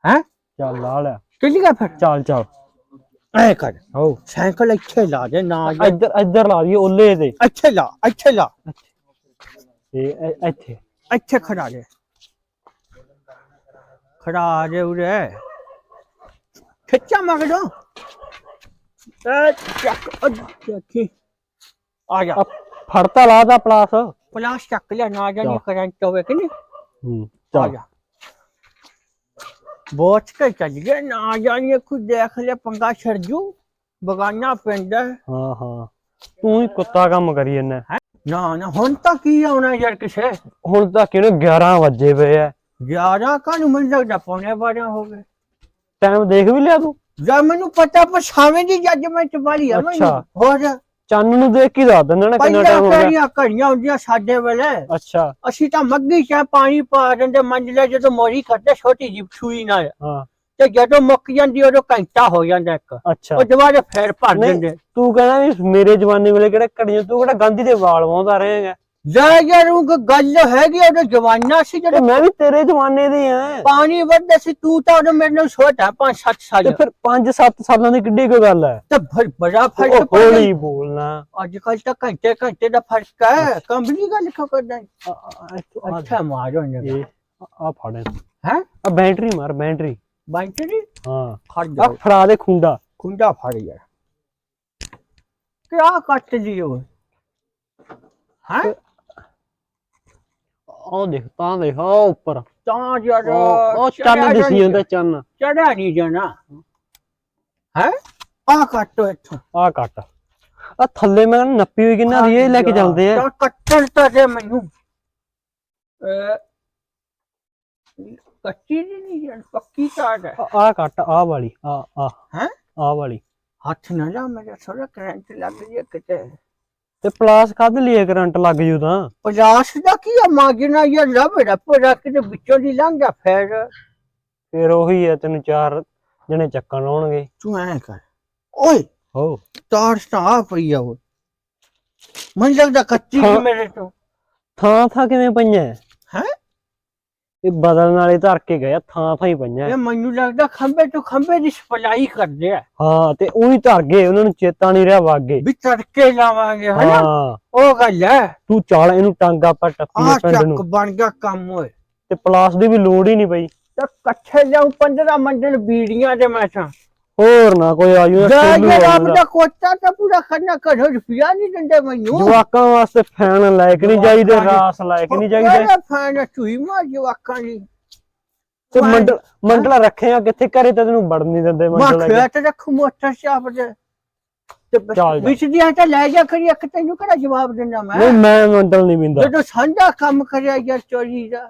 ਹੈ? ਚੱਲ ਲਾ ਲਿਆ। ਚੱਲੀ ਗਿਆ ਫਿਰ? ਚੱਲ ਚੱਲ। ਐ ਕਰ। ਹੋ। ਸਾਈਕਲ ਇੱਥੇ ਲਾ ਦੇ ਨਾ ਜਾ- ਇੱਧਰ ਇੱਧਰ ਲਾ ਦਈਏ ਓਲੇ ਤੇ ਇੱਥੇ ਲਾ ਇੱਥੇ ਲਾ। ਤੇ ਇ- ਇੱਥੇ। ਇੱਥੇ ਖੜਾ ਦੇ ਖੜਾ ਦੇ ਉਰੇ। ਖਿੱਚਾ ਮਗਰੋਂ ਐ ਚੱਕ ਅੱਛਾ ਕੀ ਆ ਜਾ। ਆ ਫੜਤਾ ਲਾ ਦਾ ਪਲਾਸ। ਪਲਾਸ ਚੱਕ ਲਿਆ ਨਾ ਜਾਣੀ ਚੱਲ। ਕਰੰਟ ਹੋਵੇ ਕਿ ਨਹੀਂ। ਹੂੰ ਆ ਚੱਲ। ਜਾ। ਬੋਚ ਕੇ ਚੱਲ ਗਿਆ। ਨਾ ਜਾਣੀ ਕੋਈ ਦੇਖ ਲੈ ਪੰਗਾ ਛੜ ਜੂ। ਬਗਾਨਾ ਪਿੰਡ ਹੈ। ਹਾਂ ਹਾਂ। ਤੂੰ ਹੀ ਕੁੱਤਾ ਕੰਮ ਕਰੀ ਜੰਨਾ ਨਾ ਨਾ ਹੁਣ ਤਾਂ ਕੀ ਆਉਣਾ ਯਾਰ ਕਿਸੇ? ਹੁਣ ਤਾਂ ਕਿਹੜੇ 11 ਵਜੇ ਪਏ ਐ। 11 ਕਾਹਨੂੰ ਮਿਲ ਸਕਦਾ ਪੌਣੇ 12 ਹੋ ਗਏ। ਟਾਈਮ ਦੇਖ ਵੀ ਲਿਆ ਤੂੰ? ਜਾਂ ਮੈਨੂੰ ਪਤਾ ਪਛਾਵੇਂ ਦੀ ਜੱਜਮੈਂਟ ਵਾਲੀ ਆ। ਮੈਨੂੰ ਅੱਛਾ। ਹੋਰ ਚੰਨ ਨੂੰ ਦੇਖ ਕੇ ਦੱਸ ਦਿੰਦਾ ਨਾ ਕਿੰਨਾ ਪਹਿਲਾਂ ਟਾਈਮ ਹੋ ਗਿਆ। ਕਿਹੜੀਆਂ ਘੜੀਆਂ ਹੁੰਦੀਆਂ ਸਾਡੇ ਵੇਲੇ? ਅੱਛਾ। ਅਸੀਂ ਤਾਂ ਮੱਗੀ ਚ ਪਾਣੀ ਪਾ ਦਿੰਦੇ ਮੰਜਲੇ ਜਦੋਂ ਮੋਰੀ ਕਰਦੇ ਛੋਟੀ ਜਿਹੀ ਸੂਈ ਨਾਲ। ਹਾਂ। ਤੇ ਜਦੋਂ ਮੁੱਕ ਜਾਂਦੀ ਉਦੋਂ ਘੰਟਾ ਹੋ ਜਾਂਦਾ ਇੱਕ। ਅੱਛਾ। ਉਹ ਦੁਬਾਰਾ ਫੇਰ ਭਰ ਨਹੀਂ। ਦਿੰਦੇ। ਤੂੰ ਕਹਿੰਦਾ ਵੀ ਮੇਰੇ ਜਵਾਨੀ ਵੇਲੇ ਕਿਹੜਾ ਘੜੀਆਂ ਤੂੰ ਕਿਹੜਾ ਗਾਂਧੀ ਦੇ ਵਾਲ ਵਾਉਂਦਾ ਰਹੇਗਾ ਜਾ ਯਾਰ ਉਹ ਗੱਲ ਹੈਗੀ ਉਹਦੇ ਜਵਾਨਾ ਸੀ ਤੇ ਜਦੋਂ ਮੈਂ ਵੀ ਤੇਰੇ ਜਵਾਨੇ ਦੀ ਆ। ਪਾਣੀ ਵੱਧਦਾ ਸੀ ਤੂੰ ਤਾਂ ਉਹਦੇ ਮੇਰੇ ਨਾਲ ਛੋਟਾ 5-7 ਸਾਲ। ਤੇ ਫਿਰ 5-7 ਸਾਲਾਂ ਦੀ ਕਿੱਡੀ ਕੋਈ ਗੱਲ ਹੈ? ਤੇ ਫਿਰ ਬੜਾ ਉਹ ਫ਼ਰਕ ਪੈ ਹੌਲੀ ਬੋਲਣਾ। ਅੱਜ ਕੱਲ ਤਾਂ ਘੰਟੇ ਘੰਟੇ ਦਾ ਫ਼ਰਕ ਹੈ ਕੰਪਨੀ ਗੱਲ ਕਿਉਂ ਕਰਦਾ। ਹੈ? ਆ- ਆ- ਆ- ਅੱਛਾ ਮਾਰੋ ਨੇ ਇਹ ਆ ਫੜ ਹੈ? ਆ ਬੈਟਰੀ ਮਾਰ ਬੈਟਰੀ। ਬਾਂਟਰੀ? ਹਾਂ। ਖੜ ਆ ਜਾ। ਫੜਾ ਦੇ ਖੁੰਡਾ। ਕੁੰਡਾ ਫੜ ਯਾਰ। ਕਿਆ ਕੱਟ ਦਿਓ ਹੈ? ਉਹ ਦੇਖ ਤਾਂ ਦੇਖ ਆ ਉੱਪਰ। ਤਾਂ ਯਾਰ ਉਹ ਉਹ ਚੰਨ ਦਿਸੀ ਜਾਂਦਾ ਚੰਨ। ਚੜਾ ਨਹੀਂ ਜਾਣਾ। ਹੈ? ਆ ਕੱਟੋ ਇੱਥੋਂ। ਆ ਕੱਟ। ਆ ਥੱਲੇ ਮੈਂ ਨੱਪੀ ਹੋਈ ਕਿੰਨਾ ਦੀ ਇਹ ਲੈ ਕੇ ਚੱਲਦੇ ਆ। ਤਾਂ ਕੱਟਣ ਤਾਂ ਦੇ ਮੈਨੂੰ। ਅਹ, ਕੱਚੀ ਦੀ ਨਹੀਂ ਯਾਰ ਪੱਕੀ ਕਾਟ ਹੈ। ਆ ਕੱਟ ਆ ਵਾਲੀ ਆ ਆ ਹੈਂ? ਆ ਵਾਲੀ। ਹੱਥ ਨਾ ਲਾ ਮੇਰੇ ਥੋੜਾ ਕਰੰਟ ਲੱਗ ਜੇ ਕਿਤੇ। ਤੇ ਪਲਾਸ ਕੱਢ ਲਈਏ ਕਰੰਟ ਲੱਗ ਜੂ ਤਾਂ। ਪਲਾਸ ਦਾ ਕੀ ਆ? ਮਾਜਨਾ ਯਾਰ ਰੱਬ ਰੱਬ ਰੱਖ ਦੇ ਵਿੱਚੋਂ ਦੀ ਲੰਘ ਜਾ ਫੇਰ। ਫਿਰ ਉਹੀ ਹੈ ਤੈਨੂੰ ਚਾਰ ਜਣੇ ਚੱਕਣ ਆਉਣਗੇ। ਤੂੰ ਐ ਕਰ। ਓਏ ਹੋ। ਤਾਰ ਆ ਪਈ ਆ ਉਹ ਮਨ ਲੱਗਦਾ ਕੱਚੀ। ਸੀ ਮੇਰੇ ਤੋਂ। ਥਾਂ ਥਾਂ ਕਿਵੇਂ ਪਈਆਂ? ਹੈਂ? ਇਹ ਬਦਲਣ ਵਾਲੇ ਧਰ ਕੇ ਗਏ ਆ, ਥਾਂ ਹੀ ਪਈਆਂ। ਇਹ ਮੈਨੂੰ ਲੱਗਦਾ ਖੰਬੇ ਤੋਂ ਖੰਬੇ ਦੀ ਸਪਲਾਈ ਕਰਦੇ ਆ। ਹਾਂ ਤੇ ਉਹੀ ਧਰ ਗਏ ਉਹਨਾਂ ਨੂੰ ਚੇਤਾ ਨਹੀਂ ਰਿਹਾ ਵਾਗੇ। ਵੀ ਤੜਕੇ ਲਾਵਾਂਗੇ ਹਨਾ? ਹਾਂ। ਉਹ ਗੱਲ ਹੈ। ਤੂੰ ਚਾਲ ਇਹਨੂੰ ਟਾਂਗਾ ਪਾ ਟੱਪੀਏ ਆ ਪਿੰਡ ਚੱਕ ਨੂੰ। ਬਣ ਗਿਆ ਕੰਮ ਓਏ। ਤੇ ਪਲਾਸ ਦੀ ਵੀ ਲੋੜ ਹੀ ਨਹੀਂ ਪਈ। ਤੇ ਕੱਛੇ ਜਾਉ 15 ਮੰਡਲ ਬੀੜੀਆਂ ਦੇ ਮੈਂ ਤਾਂ। ਹੋਰ ਨਾ ਕੋਈ ਆਜੂ ਜਾ ਜੇ ਰੱਬ ਦਾ ਕੋਟਾ ਤਾਂ ਪੂਰਾ ਕਰਨਾ ਕਰੋ ਰੁਪਿਆ ਨਹੀਂ ਦਿੰਦੇ ਮੈਨੂੰ। ਜਵਾਕਾਂ ਵਾਸਤੇ ਫੈਨ ਲੈ ਕੇ ਨਹੀਂ ਚਾਹੀਦੇ ਰਾਸ ਲੈ ਕੇ ਨਹੀਂ ਚਾਹੀਦੇ? ਫਾਇਨਾ ਚੂਈ ਮਾ ਜਵਾਕਾਂ ਦੀ? ਤੇ ਮੰਡਲ ਮੰਡਲਾ ਰੱਖੇ ਆ ਕਿੱਥੇ? ਘਰੇ ਤਾਂ ਤੈਨੂੰ ਵੜਨ ਨਹੀਂ ਦਿੰਦੇ ਮੈਂ ਮੰਡਲ ਖਿਆ ਤੇ ਰੱਖੂ ਮੋਟਰ ਸ਼ਾਪ ਦੇ। ਵਿੱਚ ਦੀਆਂ ਤਾਂ ਲੈ ਜਾ ਕਰੀ ਇੱਕ ਤੈਨੂੰ ਕਿਹੜਾ ਜਵਾਬ ਦਿੰਦਾ ਮੈਂ? ਨਹੀਂ ਮੈਂ ਮੰਡਲ ਨਹੀਂ ਪਿੰਦਾ ਜਦੋਂ ਸਾਂਝਾ ਕੰਮ ਕਰਿਆ ਯਾਰ ਚੋਰੀ ਦਾ।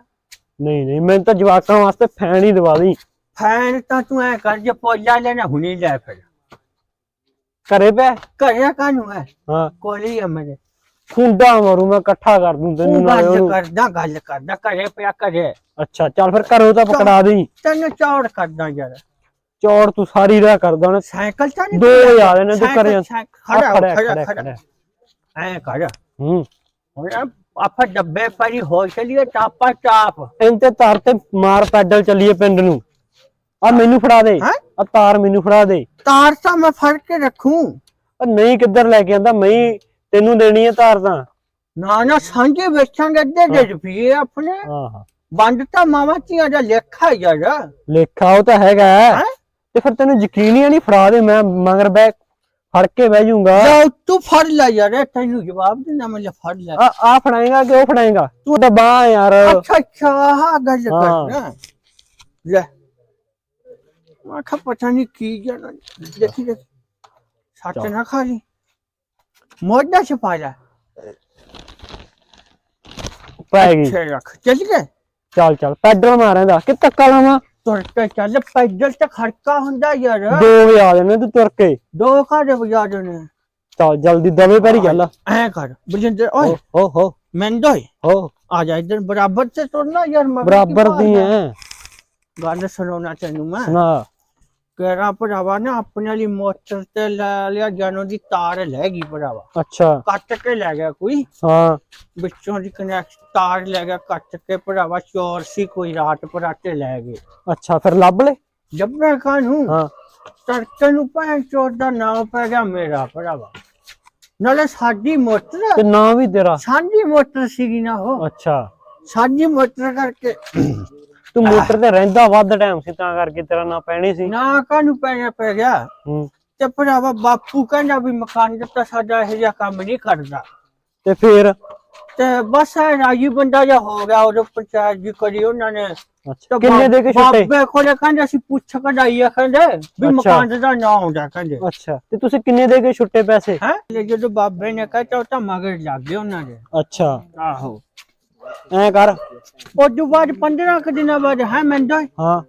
ਨਹੀਂ ਨਹੀਂ ਮੈਂ ਤਾਂ ਜਵਾਕਾਂ ਵਾਸਤੇ ਫੈਨ ਹੀ ਦਵਾ ਦੀ। ਫੈਨ ਤਾਂ ਤੂੰ ਐ ਕਰ ਜੇ ਪੋਲਾ ਲੈਣਾ ਹੁਣੀ ਲੈ ਫਿਰ। ਘਰੇ ਪੈ ਘਰੇ ਕਾਨੂੰ ਹੈ ਹਾਂ। ਕੋਲੀ ਹੈ ਮੇਰੇ। ਖੁੰਡਾ ਮਾਰੂ ਮੈਂ ਇਕੱਠਾ ਕਰ ਦੂੰ ਤੈਨੂੰ ਤੂੰ ਨਾਲੇ ਗੱਲ ਉਹਨੂੰ। ਕਰਦਾ ਗੱਲ ਕਰਦਾ ਘਰੇ ਪਿਆ ਘਰੇ। ਅੱਛਾ ਚੱਲ ਫਿਰ ਘਰੋਂ ਤਾਂ ਪਕੜਾ ਦੇਈ। ਤੈਨੂੰ ਚੌੜ ਕਰਦਾ ਯਾਰ। ਚੌੜ ਤੂੰ ਸਾਰੀ ਰਾਹ ਕਰਦਾ ਉਹਨੇ ਸਾਈਕਲ ਤਾਂ ਨਹੀਂ ਦੋ ਯਾਰ ਇਹਨੇ ਤੂੰ ਕਰਿਆ ਖੜਾ ਖੜਾ ਖੜਾ ਖੜਾ ਐ ਕਰ। ਹੂੰ। ਹੁਣ ਆਪਾਂ ਡੱਬੇ ਪਰੀ ਹੋ ਚਲੀਏ ਟਾਪਾ ਟਾਪ। ਇਹਨ ਤੇ ਤਾਰ ਤੇ ਮਾਰ ਪੈਡਲ ਚੱਲੀਏ ਪਿੰਡ ਨੂੰ। ਆ ਮੈਨੂੰ ਫੜਾ ਦੇ। ਹੈਂ? ਆ ਤਾਰ ਮੈਨੂੰ ਫੜਾ ਦੇ। ਤਾਰ ਤਾਂ ਮੈਂ ਫੜ ਕੇ ਰੱਖੂੰ। ਆ ਨਹੀਂ ਕਿੱਧਰ ਲੈ ਕੇ ਆਂਦਾ ਮੈਂ ਹੀ ਤੈਨੂੰ ਦੇਣੀ ਹੈ ਤਾਰ ਤਾਂ। ਨਾ ਨਾ ਸਾਂਝੇ ਵੇਚਾਂਗੇ ਅੱਧੇ ਦੇ ਰੁਪਏ ਆਪਣੇ। ਹਾਂ ਹਾਂ। ਬੰਦ ਤਾਂ ਮਾਵਾ ਧੀਆਂ ਦਾ ਲੇਖਾ ਯਾਰ। ਲੇਖਾ ਉਹ ਤਾਂ ਹੈਗਾ। ਹੈ। ਹੈਂ? ਤੇ ਫਿਰ ਤੈਨੂੰ ਯਕੀਨ ਹੀ ਨਹੀਂ ਫੜਾ ਦੇ ਮੈਂ ਮਗਰ ਬੈ ਫੜ ਕੇ ਬਹਿ ਜਾਊਂਗਾ। ਲਓ ਤੂੰ ਫੜ ਲੈ ਯਾਰ ਤੈਨੂੰ ਜਵਾਬ ਦੇਣਾ ਮੈਂ ਲੈ ਫੜ ਲੈ। ਆ ਆ ਫੜਾਏਗਾ ਕਿ ਉਹ ਫੜਾਏਗਾ? ਤੂੰ ਬਾਹ ਯਾਰ। ਅੱਛਾ ਅੱਛਾ ਹਾਂ ਗੱਲ ਹਾਂ। ਕਰਨਾ ਲੈ। ਮੈਂ ਕਿਹਾ ਪਤਾ ਨਹੀਂ ਕੀ ਜਾਣਾ ਦੇਖੀ ਦੇਖ ਸੱਚ ਨਾ ਖਾ ਲਈ ਮੋਢਾ ਛਪਾ ਲੈ ਪੈ ਗਈ ਅੱਛਾ ਰੱਖ ਚੱਲ ਗਏ ਚੱਲ ਚੱਲ ਪੈਡਲ ਮਾਰਾਂਦਾ ਕਿ ਧੱਕਾ ਲਾਵਾਂ ਤੁਰ ਕੇ ਚੱਲ ਪੈਦਲ ਤੇ ਖੜਕਾ ਹੁੰਦਾ ਯਾਰ ਦੋ ਵਜਾ ਦੇਣੇ ਤੂੰ ਤੁਰ ਕੇ ਦੋ ਘਾੜੇ ਵਜਾ ਦੇਣੇ ਚੱਲ ਜਲਦੀ ਦਵੇ ਪੈਰੀ ਚੱਲ ਐ ਕਰ ਬਲਿੰਦਰ ਓਏ ਹੋ ਹੋ ਮੈਂਦੋਏ ਹੋ ਆ ਜਾ ਇਧਰ ਬਰਾਬਰ ਤੇ ਤੁਰਨਾ ਯਾਰ ਕੀ ਬਰਾਬਰ ਦੀ? ਹੈ ਗੱਲ ਸੁਣਾਉਣਾ ਤੈਨੂੰ ਮੈਂ ਸੁਣਾ ਕਹਿਰਾ ਭਰਾਵਾ ਨਾ ਆਪਣੇ ਵਾਲੀ ਮੋਟਰ ਤੇ ਲੈ ਲਿਆ ਜਾਨੋ ਦੀ ਤਾਰ ਲੈ ਗਈ ਭਰਾਵਾ। ਅੱਛਾ। ਕੱਟ ਕੇ ਲੈ ਗਿਆ ਕੋਈ? ਹਾਂ। ਵਿੱਚੋਂ ਦੀ ਕਨੈਕਟ ਤਾਰ ਲੈ ਗਿਆ ਕੱਟ ਕੇ ਭਰਾਵਾ ਚੋਰ ਸੀ ਕੋਈ ਰਾਤ ਪਰਾਤੇ ਲੈ ਗਏ। ਅੱਛਾ ਫਿਰ ਲੱਭ ਲੈ ਜੱਬੇ ਕਾਨੂੰ ਹਾਂ। ਤੜਕੇ ਨੂੰ ਭੈਣ ਚੋਰ ਦਾ ਨਾਮ ਪੈ ਗਿਆ ਮੇਰਾ ਭਰਾਵਾ। ਨਾਲੇ ਸਾਡੀ ਮੋਟਰ ਤੇ ਨਾਂ ਵੀ ਤੇਰਾ? ਸਾਡੀ ਮੋਟਰ ਸੀਗੀ ਨਾ ਉਹ। ਅੱਛਾ। ਸਾਡੀ ਮੋਟਰ ਕਰਕੇ ਤੂੰ ਮੋਟਰ ਤੇ ਰਹਿੰਦਾ ਵੱਧ ਟਾਈਮ ਸੀ ਤਾਂ ਕਰਕੇ ਤੇਰਾ ਨਾਂ ਪੈਣੀ ਸੀ। ਨਾ ਕਾਨੂੰ ਪੈਣਾ ਪੈ ਗਿਆ? ਹੂੰ। ਤੇ ਭਰਾਵਾ ਬਾਪੂ ਕਹਿੰਦਾ ਵੀ ਮਕਾਨ ਦਿੱਤਾ ਸਾਡਾ ਇਹ ਜਿਹਾ ਕੰਮ ਨਹੀਂ ਕਰਦਾ। ਤੇ ਫਿਰ? ਤੇ ਬਸ ਇਹ ਰਾਜੀ ਬੰਦਾ ਜਿਹਾ ਹੋ ਗਿਆ ਉਹ ਪੰਚਾਇਤ ਜੀ ਕਰੀ ਉਹਨਾਂ ਨੇ। ਅੱਛਾ ਤੇ ਕਿੰਨੇ ਦੇ ਕੇ ਛੁੱਟੇ? ਬਾਬੇ ਕੋਲੇ ਕਹਿੰਦੇ ਅਸੀਂ ਪੁੱਛ ਕਢਾਈ ਆ ਕਹਿੰਦੇ ਵੀ ਅੱਛਾ। ਮਕਾਨ ਦਾ ਨਾਂ ਆਉਂਦਾ ਕਹਿੰਦੇ। ਅੱਛਾ ਤੇ ਤੁਸੀਂ ਕਿੰਨੇ ਦੇ ਕੇ ਛੁੱਟੇ ਪੈਸੇ? ਹੈ? ਜਦੋਂ ਬਾਬੇ ਨੇ ਕਹਿਤਾ ਉਹ ਤਾਂ ਮਗਰ ਲੱਗ ਗਏ ਉਹਨਾਂ ਦੇ। ਅੱਛਾ। ਆਹੋ। ਐ ਕਰ। ਤੋਂ ਬਾਅਦ 15 ਕੁ ਦਿਨਾਂ ਬਾਅਦ ਹੈ ਮੈਂਦਾ ਹਾਂ।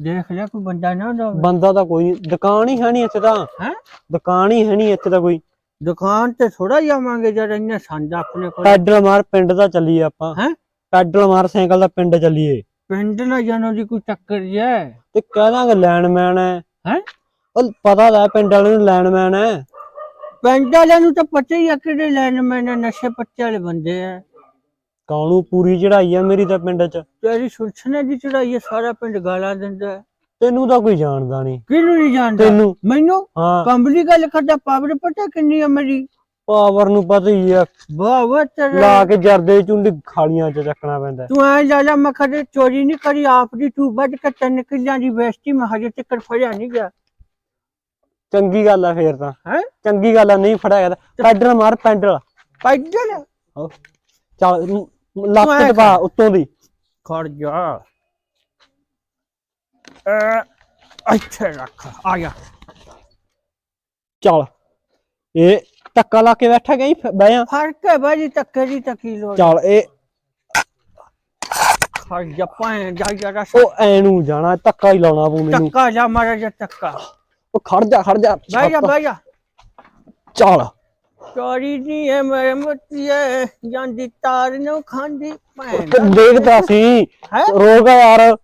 ਦੇਖ ਲਿਆ ਕੋਈ ਬੰਦਾ ਨਾ ਹੁੰਦਾ ਬੰਦਾ ਤਾਂ ਕੋਈ ਨਹੀਂ ਦੁਕਾਨ ਹੀ ਹੈ ਨਹੀਂ ਇੱਥੇ ਤਾਂ। ਹੈ? ਦੁਕਾਨ ਹੀ ਹੈ ਨਹੀਂ ਇੱਥੇ ਤਾਂ ਕੋਈ। ਦੁਕਾਨ ਤੇ ਥੋੜਾ ਜਾਵਾਂਗੇ ਜਦ ਇੰਨੇ ਸੰਦ ਆਪਣੇ ਕੋਲ। ਪੈਡਲ ਮਾਰ ਪਿੰਡ ਦਾ ਚੱਲੀਏ ਆਪਾਂ। ਹੈਂ? ਪੈਡਲ ਮਾਰ ਸਾਈਕਲ ਦਾ ਪਿੰਡ ਚੱਲੀਏ। ਪਿੰਡ ਨਾ ਜਾਣੋ ਦੀ ਕੋਈ ਟੱਕਰ ਜੇ ਤੇ ਕਹਿ ਦਾਂਗੇ ਲੈਂਡਮੈਨ ਹੈ। ਹੈਂ? ਉਹ ਪਤਾ ਲੈ ਪਿੰਡ ਵਾਲੇ ਨੂੰ ਲੈਂਡਮੈਨ ਹੈ। ਪਿੰਡ ਵਾਲਿਆਂ ਨੂੰ ਤਾਂ ਪਤਾ ਹੀ ਆ ਕਿਹੜੇ ਲੈਣ ਮੈਨੇ ਨਸ਼ੇ ਪੱਤੇ ਵਾਲੇ ਬੰਦੇ ਆ ਕਾਣੂ ਪੂਰੀ ਚੜਾਈ ਆ ਮੇਰੀ ਤਾਂ ਪਿੰਡ 'ਚ। ਤੇਰੀ ਸੁਲਛਣੇ ਦੀ ਚੜਾਈ ਹੈ ਸਾਰਾ ਪਿੰਡ ਗਾਲਾਂ ਦਿੰਦਾ ਹੈ। ਤੈਨੂੰ ਤਾਂ ਕੋਈ ਜਾਣਦਾ ਨਹੀਂ। ਕਿਹਨੂੰ ਨਹੀਂ ਜਾਣਦਾ? ਤੈਨੂੰ। ਮੈਨੂੰ? ਹਾਂ। ਕੰਬਲੀ ਗੱਲ ਕਰਦਾ ਪਾਵਰ ਪਤਾ ਕਿੰਨੀ ਆ ਮੇਰੀ? ਪਾਵਰ ਨੂੰ ਪਤਾ ਹੀ ਆ। ਵਾਹ ਵਾਹ ਤੇਰਾ। ਲਾ ਕੇ ਜਰਦੇ ਚੁੰਡੀ ਖਾਲੀਆਂ 'ਚ ਚੱਕਣਾ ਪੈਂਦਾ। ਤੂੰ ਐ ਲਾਲਾ ਮੈਂ ਕਦੇ ਚੋਰੀ ਨਹੀਂ ਕਰੀ ਆਪ ਦੀ ਤੂੰ ਵੱਢ ਕੇ ਤਿੰਨ ਕਿੱਲਿਆਂ ਦੀ ਵੇਚਤੀ ਮੈਂ ਹਜੇ ਤੱਕ ਫੜਿਆ ਨਹੀਂ ਗਿਆ। ਚੰਗੀ ਗੱਲ ਆ ਫੇਰ ਤਾਂ। ਹੈ? ਚੰਗੀ ਗੱਲ ਆ ਨਹੀਂ ਫੜਿਆ ਗਿਆ ਪੈਡਲ ਮਾਰ ਪੈਡਲ। ਪੈਦਲ ਆਹੋ। ਚੱਲ ਲੱਤ ਪਾ ਉੱਤੋਂ ਦੀ। ਖੜ ਜਾ। ਅ ਇੱਥੇ ਰੱਖ। ਆ ਜਾ। ਚੱਲ। ਇਹ ਟੱਕਾ ਲਾ ਕੇ ਬੈਠਾ ਗਈ ਬਹਿ ਜਾ ਫੜ ਕੇ ਬਾਜੀ ਤੱਕੇ ਦੀ ਤੱਕੀ ਲੋੜ। ਚੱਲ ਇਹ ਖੜ ਜਾ ਪਾਏ ਜਾ ਜਰਾ ਉਹ ਐ ਨੂੰ ਜਾਣਾ ਧੱਕਾ ਹੀ ਲਾਉਣਾ ਪਊ ਮੈਨੂੰ। ਟੱਕਾ ਜਾ ਮਾਰਾ ਜਾ ਟੱਕਾ ਉਹ ਖੜ ਜਾ ਖੜ ਜਾ। ਬਹਿ ਜਾ ਬਹਿ ਜਾ। ਚੱਲ। ਚੋਰੀ ਨਹੀਂ ਹੈ ਮੇਰੇ ਮੁੱਤੀਏ ਜਾਂਦੀ ਤਾਰ ਨੂੰ ਖਾਂਦੀ ਭੈਣ ਤੇ ਦੇਖਦਾ ਸੀ। ਹੈ? ਰੋਗਾ ਯਾਰ।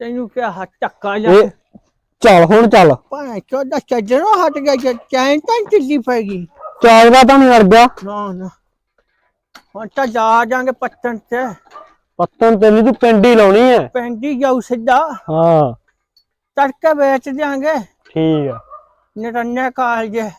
ਤੈਨੂੰ ਕਿਹਾ ਹੱਥ ਟੱਕਾ ਜਾ। ਇਹ ਚੱਲ ਹੁਣ ਚੱਲ। ਭਾਂ ਚੋਦਾ ਚੱਜਰੋਂ ਹਟ ਗਿਆ ਜੇ ਚੈਨ ਤਾਂ ਢਿੱਲੀ ਪੈ ਗਈ। ਚਾਗਦਾ ਤਾਂ ਨਹੀਂ ਅੜ ਗਿਆ। ਨਾ ਨਾ। ਹੁਣ ਤਾਂ ਜਾ ਜਾਾਂਗੇ ਪੱਟਣ ਤੇ। ਪੱਤਨ ਤੇਰੀ ਤੂੰ ਪਿੰਡ ਹੀ ਲਾਉਣੀ ਹੈ ਪੈਂਦੀ ਜਾਊ ਸਿੱਧਾ। ਹਾਂ। ਤੜਕੇ ਵੇਚ ਦਿਆਂਗੇ। ਠੀਕ ਆ। ਨਰੰਨੇ ਕਾਲ ਜੇ